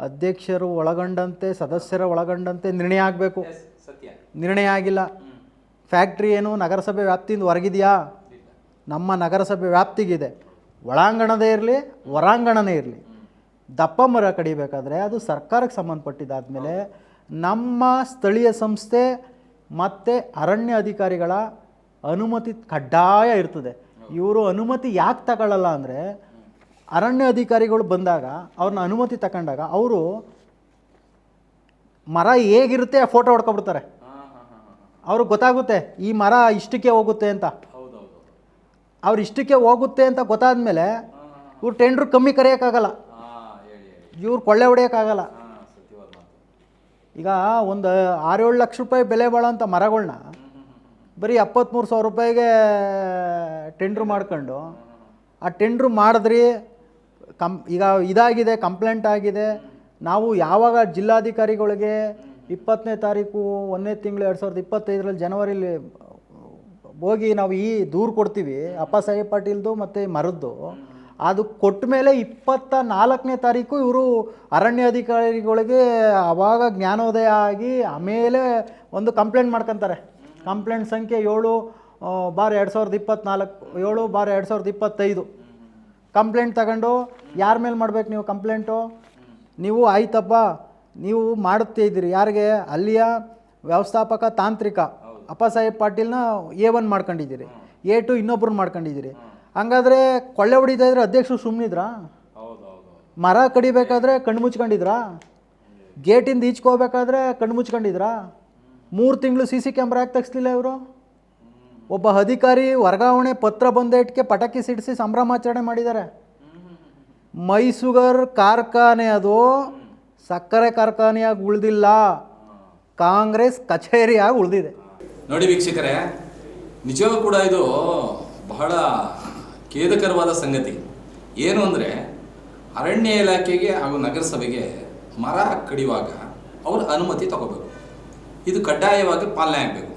ಅಧ್ಯಕ್ಷರು ಒಳಗೊಂಡಂತೆ ಸದಸ್ಯರ ಒಳಗೊಂಡಂತೆ ನಿರ್ಣಯ ಆಗಬೇಕು. ನಿರ್ಣಯ ಆಗಿಲ್ಲ. ಫ್ಯಾಕ್ಟ್ರಿ ಏನು ನಗರಸಭೆ ವ್ಯಾಪ್ತಿಯಿಂದ ಹೊರಗಿದೆಯಾ? ನಮ್ಮ ನಗರಸಭೆ ವ್ಯಾಪ್ತಿಗಿದೆ. ಒಳಾಂಗಣದೇ ಇರಲಿ ಹೊರಾಂಗಣನೇ ಇರಲಿ. ದಪ್ಪ ಮರ ಕಡಿಬೇಕಾದ್ರೆ ಅದು ಸರ್ಕಾರಕ್ಕೆ ಸಂಬಂಧಪಟ್ಟಿದ್ದಾದಮೇಲೆ ನಮ್ಮ ಸ್ಥಳೀಯ ಸಂಸ್ಥೆ ಮತ್ತು ಅರಣ್ಯ ಅಧಿಕಾರಿಗಳ ಅನುಮತಿ ಕಡ್ಡಾಯ ಇರ್ತದೆ. ಇವರು ಅನುಮತಿ ಯಾಕೆ ತಗೊಳ್ಳಲ್ಲ ಅಂದರೆ ಅರಣ್ಯ ಅಧಿಕಾರಿಗಳು ಬಂದಾಗ ಅವ್ರನ್ನ ಅನುಮತಿ ತಗೊಂಡಾಗ ಅವರು ಮರ ಹೇಗಿರುತ್ತೆ ಆ ಫೋಟೋ ಹೊಡ್ಕೊಬಿಡ್ತಾರೆ. ಅವ್ರಿಗೆ ಗೊತ್ತಾಗುತ್ತೆ ಈ ಮರ ಇಷ್ಟಕ್ಕೆ ಹೋಗುತ್ತೆ ಅಂತ. ಅವ್ರು ಇಷ್ಟಕ್ಕೆ ಹೋಗುತ್ತೆ ಅಂತ ಗೊತ್ತಾದ ಮೇಲೆ ಇವ್ರು ಟೆಂಡ್ರು ಕಮ್ಮಿ ಕರೆಯೋಕ್ಕಾಗಲ್ಲ. ಇವ್ರು ಕೊಳ್ಳೆ ಹೊಡೆಯೋಕ್ಕಾಗಲ್ಲ. ಈಗ ಒಂದು ಆರೇಳು ಲಕ್ಷ ರೂಪಾಯಿ ಬೆಲೆ ಬಾಳೋಂಥ ಮರಗಳನ್ನ ಬರೀ ಎಪ್ಪತ್ತ್ಮೂರು ಸಾವಿರ ರೂಪಾಯಿಗೆ ಟೆಂಡ್ರ್ ಮಾಡ್ಕೊಂಡು, ಆ ಟೆಂಡ್ರ್ ಮಾಡಿದ್ರಿ ಕಂ, ಈಗ ಇದಾಗಿದೆ, ಕಂಪ್ಲೇಂಟ್ ಆಗಿದೆ. ನಾವು ಯಾವಾಗ ಜಿಲ್ಲಾಧಿಕಾರಿಗಳಿಗೆ ಇಪ್ಪತ್ತನೇ ತಾರೀಕು, ಒಂದನೇ ತಿಂಗಳು ಎರಡು ಸಾವಿರದ ಇಪ್ಪತ್ತೈದರಲ್ಲಿ ಜನವರಿಲಿ ಹೋಗಿ ನಾವು ಈ ದೂರು ಕೊಡ್ತೀವಿ, ಅಪ್ಪ ಸಾಹೇಬ್ ಪಾಟೀಲ್ದು ಮತ್ತು ಮರದ್ದು ಅದು ಕೊಟ್ಟ ಮೇಲೆ ಇಪ್ಪತ್ತ ನಾಲ್ಕನೇ ತಾರೀಕು ಇವರು ಅರಣ್ಯ ಅಧಿಕಾರಿಗಳಿಗೆ ಆವಾಗ ಜ್ಞಾನೋದಯ ಆಗಿ ಆಮೇಲೆ ಒಂದು ಕಂಪ್ಲೇಂಟ್ ಮಾಡ್ಕೊತಾರೆ. ಕಂಪ್ಲೇಂಟ್ ಸಂಖ್ಯೆ ಏಳು ಬಾರ್ ಎರಡು ಸಾವಿರದ ಇಪ್ಪತ್ತ್ನಾಲ್ಕು ಏಳು ಬಾರ್ ಎರಡು ಸಾವಿರದ ಇಪ್ಪತ್ತೈದು. ಕಂಪ್ಲೇಂಟ್ ತಗೊಂಡು ಯಾರ ಮೇಲೆ ಮಾಡ್ಬೇಕು ನೀವು ಕಂಪ್ಲೇಂಟು? ನೀವು ಆಯ್ತಪ್ಪ, ನೀವು ಮಾಡುತ್ತೇ ಇದ್ದೀರಿ. ಯಾರಿಗೆ? ಅಲ್ಲಿಯ ವ್ಯವಸ್ಥಾಪಕ ತಾಂತ್ರಿಕ ಅಪ್ಪಸಾಹೇಬ್ ಪಾಟೀಲ್ನ ಎ ಒನ್ ಮಾಡ್ಕೊಂಡಿದ್ದೀರಿ. ಎ ಟು ಇನ್ನೊಬ್ರನ್ನ ಮಾಡ್ಕೊಂಡಿದ್ದೀರಿ. ಹಂಗಾದ್ರೆ ಕೊಳ್ಳೆ ಹೊಡಿತಾ ಇದ್ರೆ ಅಧ್ಯಕ್ಷರು ಸುಮ್ಮನಿದ್ರಾ ಮರ ಕಡಿಬೇಕಾದ್ರೆ ಕಣ್ಣು ಮುಚ್ಕೊಂಡಿದ್ರಾ? ಗೇಟಿಂದ ಈಚ್ಕೋಬೇಕಾದ್ರೆ ಕಣ್ಣು ಮುಚ್ಕೊಂಡಿದ್ರಾ? ಮೂರು ತಿಂಗಳು ಸಿ ಸಿ ಕ್ಯಾಮ್ರಾ ಯಾಕೆ ತೆಗಿಸ್ಲಿಲ್ಲ ಇವರು? ಒಬ್ಬ ಅಧಿಕಾರಿ ವರ್ಗಾವಣೆ ಪತ್ರ ಬಂದೇಟ್ಗೆ ಪಟಾಕಿ ಸಿಡಿಸಿ ಸಂಭ್ರಮಾಚರಣೆ ಮಾಡಿದ್ದಾರೆ. ಮೈಸೂಗರ್ ಕಾರ್ಖಾನೆ ಅದು ಸಕ್ಕರೆ ಕಾರ್ಖಾನೆಯಾಗಿ ಉಳಿದಿಲ್ಲ. ಕಾಂಗ್ರೆಸ್ ಕಚೇರಿಯಾಗಿ ಉಳಿದಿದೆ. ನೋಡಿ ವೀಕ್ಷಕರೇ ನಿಜವೂ ಕೂಡ ಇದು ಬಹಳ ಖೇದಕರವಾದ ಸಂಗತಿ. ಏನು ಅಂದರೆ, ಅರಣ್ಯ ಇಲಾಖೆಗೆ ಹಾಗೂ ನಗರಸಭೆಗೆ ಮರ ಕಡಿಯುವಾಗ ಅವರು ಅನುಮತಿ ತಗೋಬೇಕು. ಇದು ಕಡ್ಡಾಯವಾಗಿ ಪಾಲನೆ ಆಗಬೇಕು.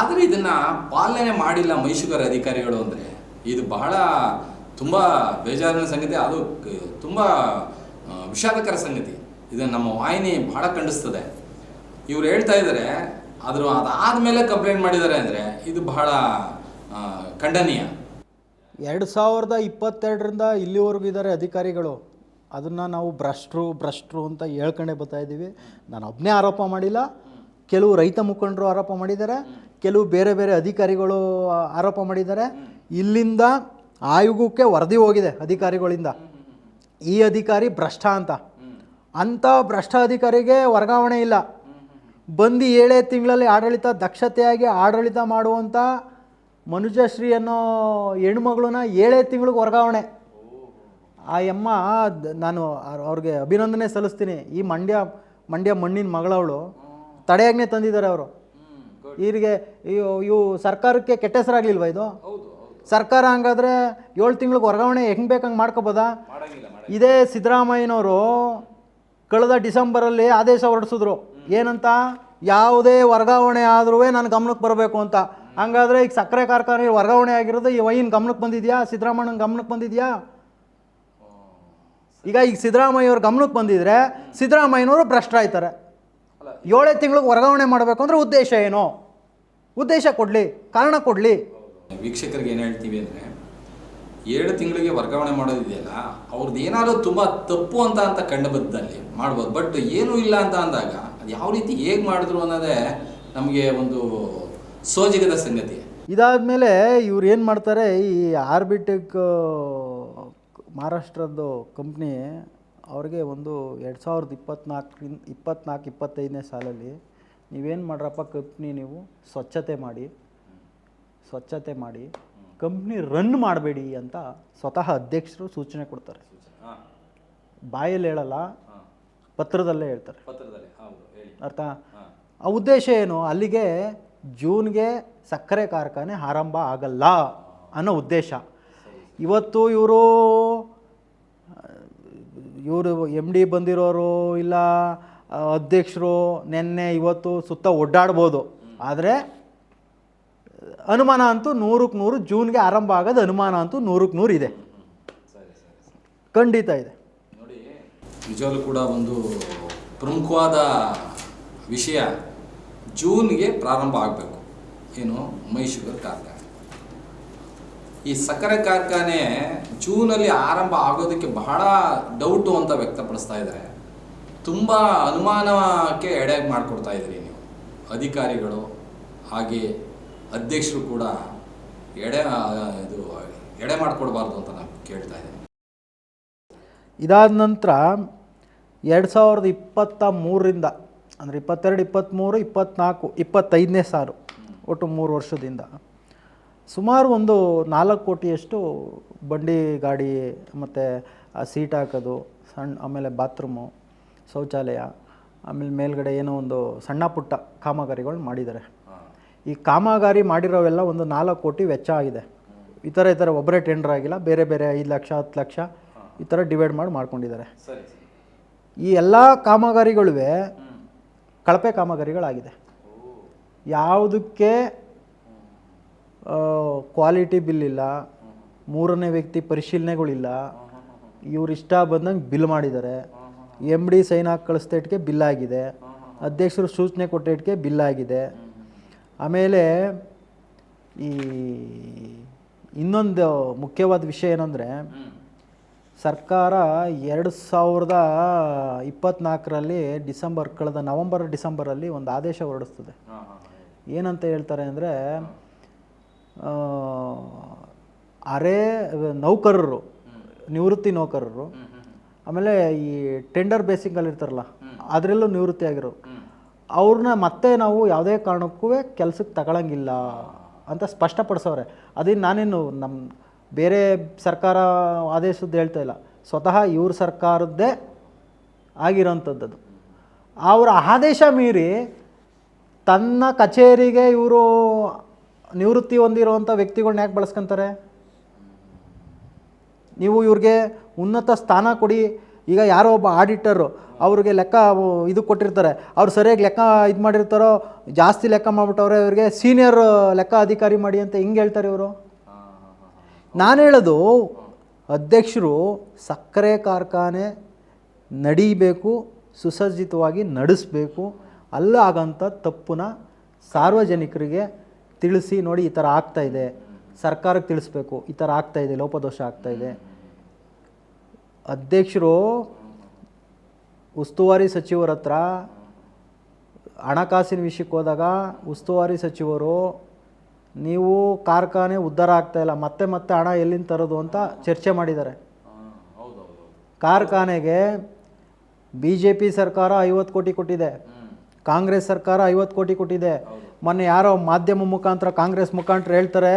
ಆದರೆ ಇದನ್ನು ಪಾಲನೆ ಮಾಡಿಲ್ಲ ಮೈಸೂರು ಅಧಿಕಾರಿಗಳು ಅಂದರೆ, ಇದು ಬಹಳ ತುಂಬ ಬೇಜಾರಿನ ಸಂಗತಿ, ಅದು ತುಂಬ ವಿಷಾದಕರ ಸಂಗತಿ. ಇದನ್ನು ನಮ್ಮ ವಾಹಿನಿ ಬಹಳ ಖಂಡಿಸ್ತದೆ. ಇವ್ರು ಹೇಳ್ತಾ ಇದ್ದಾರೆ ಆದರೂ ಅದಾದಮೇಲೆ ಕಂಪ್ಲೇಂಟ್ ಮಾಡಿದ್ದಾರೆ ಅಂದರೆ, ಇದು ಬಹಳ ಖಂಡನೀಯ. ಎರಡು ಸಾವಿರದ ಇಪ್ಪತ್ತೆರಡರಿಂದ ಇಲ್ಲಿವರೆಗೂ ಇದ್ದಾರೆ ಅಧಿಕಾರಿಗಳು. ಅದನ್ನು ನಾವು ಭ್ರಷ್ಟರು ಭ್ರಷ್ಟರು ಅಂತ ಹೇಳ್ಕೊಂಡೇ ಬರ್ತಾ ಇದ್ದೀವಿ. ನಾನು ಒಬ್ಬನೇ ಆರೋಪ ಮಾಡಿಲ್ಲ. ಕೆಲವು ರೈತ ಮುಖಂಡರು ಆರೋಪ ಮಾಡಿದ್ದಾರೆ. ಕೆಲವು ಬೇರೆ ಬೇರೆ ಅಧಿಕಾರಿಗಳು ಆರೋಪ ಮಾಡಿದ್ದಾರೆ. ಇಲ್ಲಿಂದ ಆಯೋಗಕ್ಕೆ ವರದಿ ಹೋಗಿದೆ ಅಧಿಕಾರಿಗಳಿಂದ. ಈ ಅಧಿಕಾರಿ ಭ್ರಷ್ಟ ಅಂತ. ಅಂಥ ಭ್ರಷ್ಟ ಅಧಿಕಾರಿಗೆ ವರ್ಗಾವಣೆ ಇಲ್ಲ. ಬಂದು ಏಳೇ ತಿಂಗಳಲ್ಲಿ ಆಡಳಿತ, ದಕ್ಷತೆಯಾಗಿ ಆಡಳಿತ ಮಾಡುವಂಥ ಮನುಜಶ್ರೀ ಅನ್ನೋ ಹೆಣ್ಮಗಳನ್ನ ಏಳೇ ತಿಂಗಳಿಗೆ ವರ್ಗಾವಣೆ. ಆ ಅಮ್ಮ ನಾನು ಅವ್ರ್- ಅವ್ರಿಗೆ ಅಭಿನಂದನೆ ಸಲ್ಲಿಸ್ತೀನಿ. ಈ ಮಂಡ್ಯ ಮಂಡ್ಯ ಮಣ್ಣಿನ ಮಗಳವಳು. ತಡೆಯಾಜ್ಞೆ ತಂದಿದ್ದಾರೆ ಅವರು. ಇವರಿಗೆ ಇವು ಇವು ಸರ್ಕಾರಕ್ಕೆ ಕೆಟ್ಟ ಹೆಸರಾಗ್ಲಿಲ್ವಾ ಇದು? ಸರ್ಕಾರ ಹಂಗಾದ್ರೆ ಏಳು ತಿಂಗಳಿಗೆ ವರ್ಗಾವಣೆ ಹೆಂಗೆ ಬೇಕಂಗೆ ಮಾಡ್ಕೋಬೋದಾ? ಇದೇ ಸಿದ್ದರಾಮಯ್ಯನವರು ಕಳೆದ ಡಿಸೆಂಬರಲ್ಲಿ ಆದೇಶ ಹೊರಡಿಸಿದ್ರು. ಏನಂತ? ಯಾವುದೇ ವರ್ಗಾವಣೆ ಆದ್ರೂ ನನ್ನ ಗಮನಕ್ಕೆ ಬರಬೇಕು ಅಂತ. ಹಂಗಾದ್ರೆ ಈಗ ಸಕ್ಕರೆ ಕಾರ್ಖಾನೆ ವರ್ಗಾವಣೆ ಆಗಿರೋದು ಈ ವೈನ್ ಗಮನಕ್ಕೆ ಬಂದಿದ್ಯಾ? ಸಿದ್ದರಾಮಯ್ಯನ ಗಮನಕ್ಕೆ ಬಂದಿದ್ಯಾ? ಈಗ ಈಗ ಸಿದ್ದರಾಮಯ್ಯ ಅವ್ರ ಗಮನಕ್ಕೆ ಬಂದಿದ್ರೆ ಸಿದ್ದರಾಮಯ್ಯನವರು ಭ್ರಷ್ಟರಾಯ್ತಾರೆ ಏಳೇ ತಿಂಗಳಿಗೆ ವರ್ಗಾವಣೆ ಮಾಡಬೇಕು ಅಂದ್ರೆ ಉದ್ದೇಶ ಏನು? ಉದ್ದೇಶ ಕೊಡಲಿ, ಕಾರಣ ಕೊಡಲಿ. ವೀಕ್ಷಕರಿಗೆ ಏನು ಹೇಳ್ತೀವಿ ಅಂದರೆ, ಏಳು ತಿಂಗಳಿಗೆ ವರ್ಗಾವಣೆ ಮಾಡೋದಿದೆಯಲ್ಲ ಅವ್ರದ್ದು ಏನಾದರೂ ತುಂಬ ತಪ್ಪು ಅಂತ ಅಂತ ಕಂಡು ಬಂದಲ್ಲಿ ಮಾಡ್ಬೋದು. ಬಟ್ ಏನೂ ಇಲ್ಲ ಅಂತ ಅಂದಾಗ, ಅದು ಯಾವ ರೀತಿ ಹೇಗೆ ಮಾಡಿದ್ರು ಅನ್ನೋದೇ ನಮಗೆ ಒಂದು ಸೋಜಿಗದ ಸಂಗತಿ. ಇದಾದಮೇಲೆ ಇವ್ರು ಏನು ಮಾಡ್ತಾರೆ ಈ ಆರ್ಬಿಟೆಕ್ ಮಹಾರಾಷ್ಟ್ರದ್ದು ಕಂಪ್ನಿ ಅವ್ರಿಗೆ ಒಂದು ಎರಡು ಸಾವಿರದ ಇಪ್ಪತ್ನಾಲ್ಕರಿಂದ ಇಪ್ಪತ್ನಾಲ್ಕು ಇಪ್ಪತ್ತೈದನೇ ಸಾಲಲ್ಲಿ ನೀವೇನು ಮಾಡ್ರಪ್ಪ ಕಂಪ್ನಿ ನೀವು? ಸ್ವಚ್ಛತೆ ಮಾಡಿ ಸ್ವಚ್ಛತೆ ಮಾಡಿ ಕಂಪ್ನಿ ರನ್ ಮಾಡಬೇಡಿ ಅಂತ ಸ್ವತಃ ಅಧ್ಯಕ್ಷರು ಸೂಚನೆ ಕೊಡ್ತಾರೆ. ಬಾಯಲ್ಲಿ ಹೇಳಲ್ಲ ಪತ್ರದಲ್ಲೇ ಹೇಳ್ತಾರೆ. ಅರ್ಥ? ಆ ಉದ್ದೇಶ ಏನು? ಅಲ್ಲಿಗೆ ಜೂನ್ಗೆ ಸಕ್ಕರೆ ಕಾರ್ಖಾನೆ ಆರಂಭ ಆಗಲ್ಲ ಅನ್ನೋ ಉದ್ದೇಶ. ಇವತ್ತು ಇವರು ಇವರು ಎಂ ಡಿ ಬಂದಿರೋರು ಇಲ್ಲ, ಅಧ್ಯಕ್ಷರು ನಿನ್ನೆ ಇವತ್ತು ಸುತ್ತ ಒಡ್ಡಾಡ್ಬೋದು. ಆದರೆ ಅನುಮಾನ ಅಂತೂ ನೂರಕ್ಕೆ ನೂರು ಜೂನ್ಗೆ ಆರಂಭ ಆಗೋದು ಅನುಮಾನ ಅಂತೂ ನೂರಕ್ಕೆ ನೂರು ಇದೆ. ಖಂಡಿತ ಇದೆ. ನೋಡಿ, ನಿಜವಾಗ್ಲೂ ಕೂಡ ಒಂದು ಪ್ರಮುಖವಾದ ವಿಷಯ ಜೂನ್ಗೆ ಪ್ರಾರಂಭ ಆಗಬೇಕು. ಏನು? ಮೈ ಶುಗರ್ ಕಾರ್ಖಾನೆ. ಈ ಸಕ್ಕರೆ ಕಾರ್ಖಾನೆ ಜೂನಲ್ಲಿ ಆರಂಭ ಆಗೋದಕ್ಕೆ ಬಹಳ ಡೌಟು ಅಂತ ವ್ಯಕ್ತಪಡಿಸ್ತಾ ಇದ್ದಾರೆ. ತುಂಬ ಅನುಮಾನಕ್ಕೆ ಎಡೆ ಮಾಡಿಕೊಡ್ತಾ ಇದ್ದೀರಿ ನೀವು. ಅಧಿಕಾರಿಗಳು, ಹಾಗೆ ಅಧ್ಯಕ್ಷರು ಕೂಡ ಎಡೆ ಇದು, ಎಡೆ ಮಾಡಿಕೊಡ್ಬಾರ್ದು ಅಂತ ನಾನು ಕೇಳ್ತಾ ಇದ್ದೀನಿ. ಇದಾದ ನಂತರ ಎರಡು ಸಾವಿರದ ಇಪ್ಪತ್ತ ಮೂರರಿಂದ ಅಂದರೆ ಇಪ್ಪತ್ತೆರಡು ಇಪ್ಪತ್ತ್ಮೂರು ಇಪ್ಪತ್ತ್ನಾಲ್ಕು ಇಪ್ಪತ್ತೈದನೇ ಸಾರು ಒಟ್ಟು ಮೂರು ವರ್ಷದಿಂದ. ಸುಮಾರು ಒಂದು ನಾಲ್ಕು ಕೋಟಿಯಷ್ಟು ಬಂಡಿ ಗಾಡಿ ಮತ್ತು ಸೀಟ್ ಹಾಕೋದು ಸಣ್ಣ ಆಮೇಲೆ ಬಾತ್ರೂಮು ಶೌಚಾಲಯ ಆಮೇಲೆ ಮೇಲ್ಗಡೆ ಏನೋ ಒಂದು ಸಣ್ಣ ಪುಟ್ಟ ಕಾಮಗಾರಿಗಳು ಮಾಡಿದ್ದಾರೆ. ಈ ಕಾಮಗಾರಿ ಮಾಡಿರೋವೆಲ್ಲ ಒಂದು ನಾಲ್ಕು ಕೋಟಿ ವೆಚ್ಚ ಆಗಿದೆ. ಈ ಥರ ಈ ಥರ ಒಬ್ಬರೇ ಟೆಂಡರ್ ಆಗಿಲ್ಲ ಬೇರೆ ಬೇರೆ ಐದು ಲಕ್ಷ ಹತ್ತು ಲಕ್ಷ ಈ ಥರ ಡಿವೈಡ್ ಮಾಡಿ ಮಾಡ್ಕೊಂಡಿದ್ದಾರೆ. ಈ ಎಲ್ಲ ಕಾಮಗಾರಿಗಳುವೆ ಕಳಪೆ ಕಾಮಗಾರಿಗಳಾಗಿದೆ. ಯಾವುದಕ್ಕೆ ಕ್ವಾಲಿಟಿ ಬಿಲ್ ಇಲ್ಲ, ಮೂರನೇ ವ್ಯಕ್ತಿ ಪರಿಶೀಲನೆಗಳಿಲ್ಲ, ಇವ್ರು ಇಷ್ಟ ಬಂದಂಗೆ ಬಿಲ್ ಮಾಡಿದ್ದಾರೆ. ಎಂ ಡಿ ಸೈನ್ ಹಾಕಿ ಕಳಿಸ್ತಾ ಇಟ್ಕೆ ಬಿಲ್ ಆಗಿದೆ. ಅಧ್ಯಕ್ಷರು ಸೂಚನೆ ಕೊಟ್ಟ ಇಟ್ಕೆ ಬಿಲ್ ಆಗಿದೆ. ಆಮೇಲೆ ಈ ಇನ್ನೊಂದು ಮುಖ್ಯವಾದ ವಿಷಯ ಏನಂದರೆ ಸರ್ಕಾರ ಎರಡು ಸಾವಿರದ ಇಪ್ಪತ್ತ್ನಾಲ್ಕರಲ್ಲಿ ಡಿಸೆಂಬರ್ ಕಳೆದ ನವಂಬರ್ ಡಿಸೆಂಬರಲ್ಲಿ ಒಂದು ಆದೇಶ ಹೊರಡಿಸ್ತದೆ. ಏನಂತ ಹೇಳ್ತಾರೆ ಅಂದರೆ ಅರೆ ನೌಕರರು ನಿವೃತ್ತಿ ನೌಕರರು ಆಮೇಲೆ ಈ ಟೆಂಡರ್ ಬೇಸಿಂಗಲ್ಲಿ ಇರ್ತಾರಲ್ಲ ಅದರಲ್ಲೂ ನಿವೃತ್ತಿ ಆಗಿರೋ ಅವ್ರನ್ನ ಮತ್ತೆ ನಾವು ಯಾವುದೇ ಕಾರಣಕ್ಕೂ ಕೆಲಸಕ್ಕೆ ತಗೊಳಂಗಿಲ್ಲ ಅಂತ ಸ್ಪಷ್ಟಪಡಿಸೋರೆ ಅದೇ ನಾನೇನು ನಮ್ಮ ಬೇರೆ ಸರ್ಕಾರ ಆದೇಶದ್ದು ಹೇಳ್ತಾ ಇಲ್ಲ. ಸ್ವತಃ ಇವ್ರ ಸರ್ಕಾರದ್ದೇ ಆಗಿರೋಂಥದ್ದು. ಅವರ ಆದೇಶ ಮೀರಿ ತನ್ನ ಕಚೇರಿಗೆ ಇವರು ನಿವೃತ್ತಿ ಹೊಂದಿರುವಂಥ ವ್ಯಕ್ತಿಗಳನ್ನ ಯಾಕೆ ಬಳಸ್ಕೊಂತಾರೆ? ನೀವು ಇವ್ರಿಗೆ ಉನ್ನತ ಸ್ಥಾನ ಕೊಡಿ. ಈಗ ಯಾರೋ ಒಬ್ಬ ಆಡಿಟರು ಅವ್ರಿಗೆ ಲೆಕ್ಕ ಇದು ಕೊಟ್ಟಿರ್ತಾರೆ. ಅವ್ರು ಸರಿಯಾಗಿ ಲೆಕ್ಕ ಇದು ಮಾಡಿರ್ತಾರೋ, ಜಾಸ್ತಿ ಲೆಕ್ಕ ಮಾಡಿಬಿಟ್ಟವ್ರೆ, ಇವ್ರಿಗೆ ಸೀನಿಯರ್ ಲೆಕ್ಕ ಅಧಿಕಾರಿ ಮಾಡಿ ಅಂತ ಹಿಂಗೆ ಹೇಳ್ತಾರೆ ಇವರು? ನಾನು ಹೇಳೋದು, ಅಧ್ಯಕ್ಷರು ಸಕ್ಕರೆ ಕಾರ್ಖಾನೆ ನಡೀಬೇಕು, ಸುಸಜ್ಜಿತವಾಗಿ ನಡೆಸಬೇಕು ಅಲ್ಲಾಗಂಥ ತಪ್ಪನ್ನ ಸಾರ್ವಜನಿಕರಿಗೆ ತಿಳಿಸಿ ನೋಡಿ ಈ ಥರ ಆಗ್ತಾ ಇದೆ. ಸರ್ಕಾರಕ್ಕೆ ತಿಳಿಸ್ಬೇಕು, ಈ ಥರ ಆಗ್ತಾಯಿದೆ ಲೋಪದೋಷ ಆಗ್ತಾಯಿದೆ ಅಧ್ಯಕ್ಷರು ಉಸ್ತುವಾರಿ ಸಚಿವರ ಹತ್ರ ಹಣಕಾಸಿನ ವಿಷಯಕ್ಕೆ ಹೋದಾಗ ಉಸ್ತುವಾರಿ ಸಚಿವರು ನೀವು ಕಾರ್ಖಾನೆ ಉದ್ಧಾರ ಆಗ್ತಾ ಇಲ್ಲ, ಮತ್ತೆ ಮತ್ತೆ ಹಣ ಎಲ್ಲಿಂದ ತರೋದು ಅಂತ ಚರ್ಚೆ ಮಾಡಿದ್ದಾರೆ. ಕಾರ್ಖಾನೆಗೆ ಬಿ ಜೆ ಪಿ ಸರ್ಕಾರ ಐವತ್ತು ಕೋಟಿ ಕೊಟ್ಟಿದೆ, ಕಾಂಗ್ರೆಸ್ ಸರ್ಕಾರ ಐವತ್ತು ಕೋಟಿ ಕೊಟ್ಟಿದೆ. ಮೊನ್ನೆ ಯಾರೋ ಮಾಧ್ಯಮ ಮುಖಾಂತರ ಕಾಂಗ್ರೆಸ್ ಮುಖಾಂತರ ಹೇಳ್ತಾರೆ,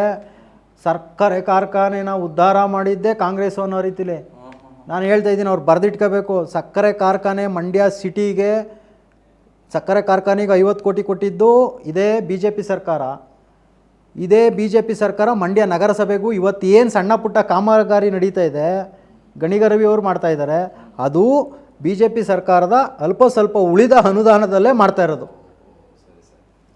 ಸರ್ಕಾರಿ ಕಾರ್ಖಾನೆನ ಉದ್ಧಾರ ಮಾಡಿದ್ದೇ ಕಾಂಗ್ರೆಸ್ ಅನ್ನೋ ರೀತಿಲಿ. ನಾನು ಹೇಳ್ತಾ ಇದ್ದೀನಿ, ಅವ್ರು ಬರೆದಿಟ್ಕೋಬೇಕು. ಸಕ್ಕರೆ ಕಾರ್ಖಾನೆ ಮಂಡ್ಯ ಸಿಟಿಗೆ, ಸಕ್ಕರೆ ಕಾರ್ಖಾನೆಗೆ ಐವತ್ತು ಕೋಟಿ ಕೊಟ್ಟಿದ್ದು ಇದೇ ಬಿ ಜೆ ಪಿ ಸರ್ಕಾರ. ಇದೇ ಬಿ ಜೆ ಪಿ ಸರ್ಕಾರ ಮಂಡ್ಯ ನಗರಸಭೆಗೂ ಇವತ್ತು ಏನು ಸಣ್ಣ ಪುಟ್ಟ ಕಾಮಗಾರಿ ನಡೀತಾ ಇದೆ ಗಣಿಗ ರವಿ ಅವರು ಮಾಡ್ತಾ ಇದ್ದಾರೆ ಅದು ಬಿ ಜೆ ಪಿ ಸರ್ಕಾರದ ಅಲ್ಪ ಸ್ವಲ್ಪ ಉಳಿದ ಅನುದಾನದಲ್ಲೇ ಮಾಡ್ತಾ ಇರೋದು.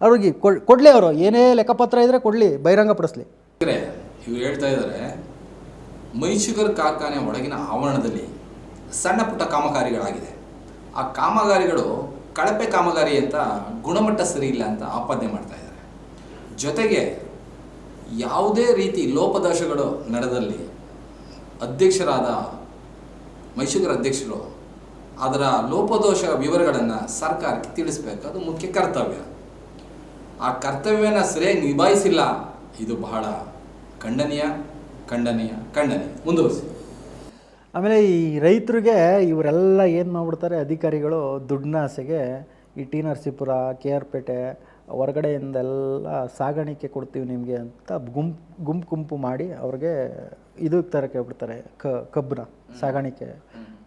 ಅವ್ರಿಗೆ ಕೊಡಲಿ ಅವರು ಏನೇ ಲೆಕ್ಕಪತ್ರ ಇದ್ದರೆ ಕೊಡಲಿ ಬಹಿರಂಗಪಡಿಸ್ಲಿ ಇವ್ರೆ, ಇವ್ರು ಹೇಳ್ತಾ ಇದ್ದಾರೆ ಮೈಸೂಗರ್ ಕಾರ್ಖಾನೆ ಒಳಗಿನ ಆವರಣದಲ್ಲಿ ಸಣ್ಣ ಪುಟ್ಟ ಕಾಮಗಾರಿಗಳಾಗಿದೆ. ಆ ಕಾಮಗಾರಿಗಳು ಕಳಪೆ ಕಾಮಗಾರಿ ಅಂತ ಗುಣಮಟ್ಟ ಸರಿ ಇಲ್ಲ ಅಂತ ಆಪಾದನೆ ಮಾಡ್ತಾ ಇದ್ದಾರೆ ಜೊತೆಗೆ ಯಾವುದೇ ರೀತಿ ಲೋಪದೋಷಗಳು ನಡೆದಲ್ಲಿ ಅಧ್ಯಕ್ಷರಾದ ಮೈಸೂರು ಅಧ್ಯಕ್ಷರು ಅದರ ಲೋಪದೋಷ ವಿವರಗಳನ್ನು ಸರ್ಕಾರಕ್ಕೆ ತಿಳಿಸ್ಬೇಕು. ಅದು ಮುಖ್ಯ ಕರ್ತವ್ಯ. ಆ ಕರ್ತವ್ಯನ ಸರಿಯಾಗಿ ನಿಭಾಯಿಸಿಲ್ಲ, ಇದು ಬಹಳ ಖಂಡನೀಯ ಖಂಡನೀಯ ಖಂಡನೀಯ. ಮುಂದುವರಿಸಿ. ಆಮೇಲೆ ಈ ರೈತರಿಗೆ ಇವರೆಲ್ಲ ಏನು ಮಾಡ್ಬಿಡ್ತಾರೆ, ಅಧಿಕಾರಿಗಳು ದುಡ್ಡಿನ ಆಸೆಗೆ ಈ T Narasipura, K R Pete ಹೊರಗಡೆಯಿಂದೆಲ್ಲ ಸಾಗಾಣಿಕೆ ಕೊಡ್ತೀವಿ ನಿಮಗೆ ಅಂತ ಗುಂಪು ಗುಂಪು ಗುಂಪು ಮಾಡಿ ಅವ್ರಿಗೆ ಇದು ತರಕ್ಕೆ ಬಿಡ್ತಾರೆ ಕ ಕಬ್ಬನ್ನ ಸಾಗಾಣಿಕೆ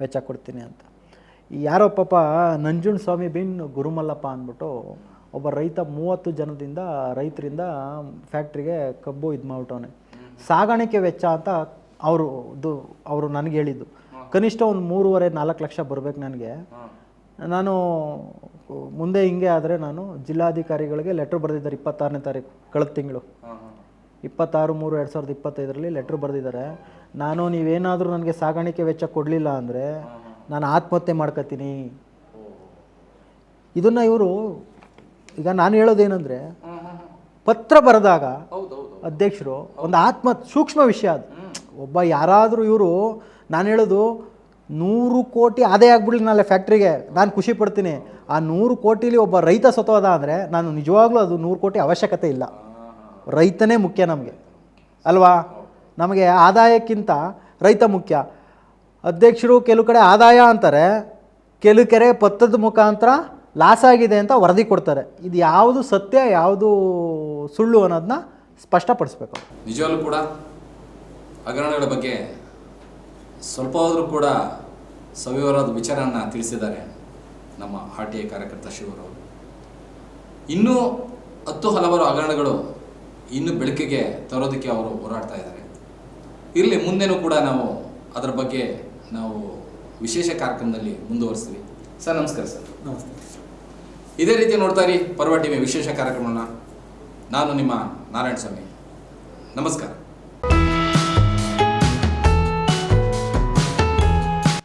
ವೆಚ್ಚ ಕೊಡ್ತೀನಿ ಅಂತ. ಯಾರೋ ಪಾಪ ನಂಜುಂಡ ಸ್ವಾಮಿ ಬಿನ್ ಗುರುಮಲ್ಲಪ್ಪ ಅಂದ್ಬಿಟ್ಟು ಒಬ್ಬ ರೈತ ಮೂವತ್ತು ಜನದಿಂದ ರೈತರಿಂದ ಫ್ಯಾಕ್ಟ್ರಿಗೆ ಕಬ್ಬು ಇದು ಮಾಡ್ಬಿಟ್ಟವನೆ. ಸಾಗಾಣಿಕೆ ವೆಚ್ಚ ಅಂತ ಅವರು ಇದು ಅವರು ನನಗೆ ಹೇಳಿದ್ದು. ಕನಿಷ್ಠ ಒಂದು ಮೂರುವರೆ ನಾಲ್ಕು ಲಕ್ಷ ಬರಬೇಕು ನನಗೆ. ನಾನು ಮುಂದೆ ಹಿಂಗೆ ಆದರೆ ನಾನು ಜಿಲ್ಲಾಧಿಕಾರಿಗಳಿಗೆ ಲೆಟ್ರ್ ಬರೆದಿದ್ದಾರೆ ಇಪ್ಪತ್ತಾರನೇ ತಾರೀಕು ಕಳೆದ ತಿಂಗಳು. ಇಪ್ಪತ್ತಾರು ಮೂರು ಎರಡು ಸಾವಿರದ ಇಪ್ಪತ್ತೈದರಲ್ಲಿ ಲೆಟ್ರ್ ಬರೆದಿದ್ದಾರೆ. ನಾನು ನೀವೇನಾದರೂ ನನಗೆ ಸಾಗಾಣಿಕೆ ವೆಚ್ಚ ಕೊಡಲಿಲ್ಲ ಅಂದರೆ ನಾನು ಆತ್ಮಹತ್ಯೆ ಮಾಡ್ಕೋತೀನಿ ಇದನ್ನು ಇವರು ಈಗ ನಾನು ಹೇಳೋದೇನೆಂದರೆ ಪತ್ರ ಬರೆದಾಗ ಅಧ್ಯಕ್ಷರು ಒಂದು ಆತ್ಮ ಸೂಕ್ಷ್ಮ ವಿಷಯ ಅದು. ಒಬ್ಬ ಯಾರಾದರೂ ಇವರು ನಾನು ಹೇಳೋದು ನೂರು ಕೋಟಿ ಆದಾಯ ಆಗ್ಬಿಡ್ಲಿ ನಾಳೆ ಫ್ಯಾಕ್ಟ್ರಿಗೆ. ನಾನು ಖುಷಿ ಪಡ್ತೀನಿ. ಆ ನೂರು ಕೋಟಿಲಿ ಒಬ್ಬ ರೈತ ಸತೋದ ಅಂದರೆ ನಾನು ನಿಜವಾಗ್ಲೂ ಅದು ನೂರು ಕೋಟಿ ಅವಶ್ಯಕತೆ ಇಲ್ಲ. ರೈತನೇ ಮುಖ್ಯ ನಮಗೆ. ಅಲ್ವಾ? ನಮಗೆ ಆದಾಯಕ್ಕಿಂತ ರೈತ ಮುಖ್ಯ. ಅಧ್ಯಕ್ಷರು ಕೆಲವು ಕಡೆ ಆದಾಯ ಅಂತಾರೆ, ಕೆಲವು ಕೆರೆ ಪತ್ರದ ಮುಖಾಂತರ ಲಾಸ್ ಆಗಿದೆ ಅಂತ ವರದಿ ಕೊಡ್ತಾರೆ. ಇದು ಯಾವುದು ಸತ್ಯ, ಯಾವುದು ಸುಳ್ಳು ಅನ್ನೋದನ್ನ ಸ್ಪಷ್ಟಪಡಿಸ್ಬೇಕು. ನಿಜವಾಗ್ಲೂ ಕೂಡ ಹಗರಣಗಳ ಬಗ್ಗೆ ಸ್ವಲ್ಪ ಆದರೂ ಕೂಡ ಸವಿವರವಾದ ವಿಚಾರನ ತಿಳಿಸಿದ್ದಾರೆ ನಮ್ಮ ಆರ್ ಟಿ ಐ ಕಾರ್ಯಕರ್ತ ಶಿವರವರು ಇನ್ನೂ ಹತ್ತು ಹಲವಾರು ಹಗರಣಗಳು ಇನ್ನೂ ಬೆಳಕಿಗೆ ತರೋದಕ್ಕೆ ಅವರು ಹೋರಾಡ್ತಾ ಇದ್ದಾರೆ. ಇರಲಿ ಮುಂದೆನೂ ಕೂಡ ನಾವು ಅದರ ಬಗ್ಗೆ ನಾವು ವಿಶೇಷ ಕಾರ್ಯಕ್ರಮದಲ್ಲಿ ಮುಂದುವರಿಸ್ತೀವಿ. ಸರ್ ನಮಸ್ಕಾರ ಸರ್. ನಮಸ್ತೆ. ಇದೇ ರೀತಿ ನೋಡ್ತಾ ಇರಿ ಪರ್ವ ವಿಶೇಷ ಕಾರ್ಯಕ್ರಮನ ನಾನು ನಿಮ್ಮ ನಾರಾಯಣ ಸ್ವಾಮಿ ನಮಸ್ಕಾರ.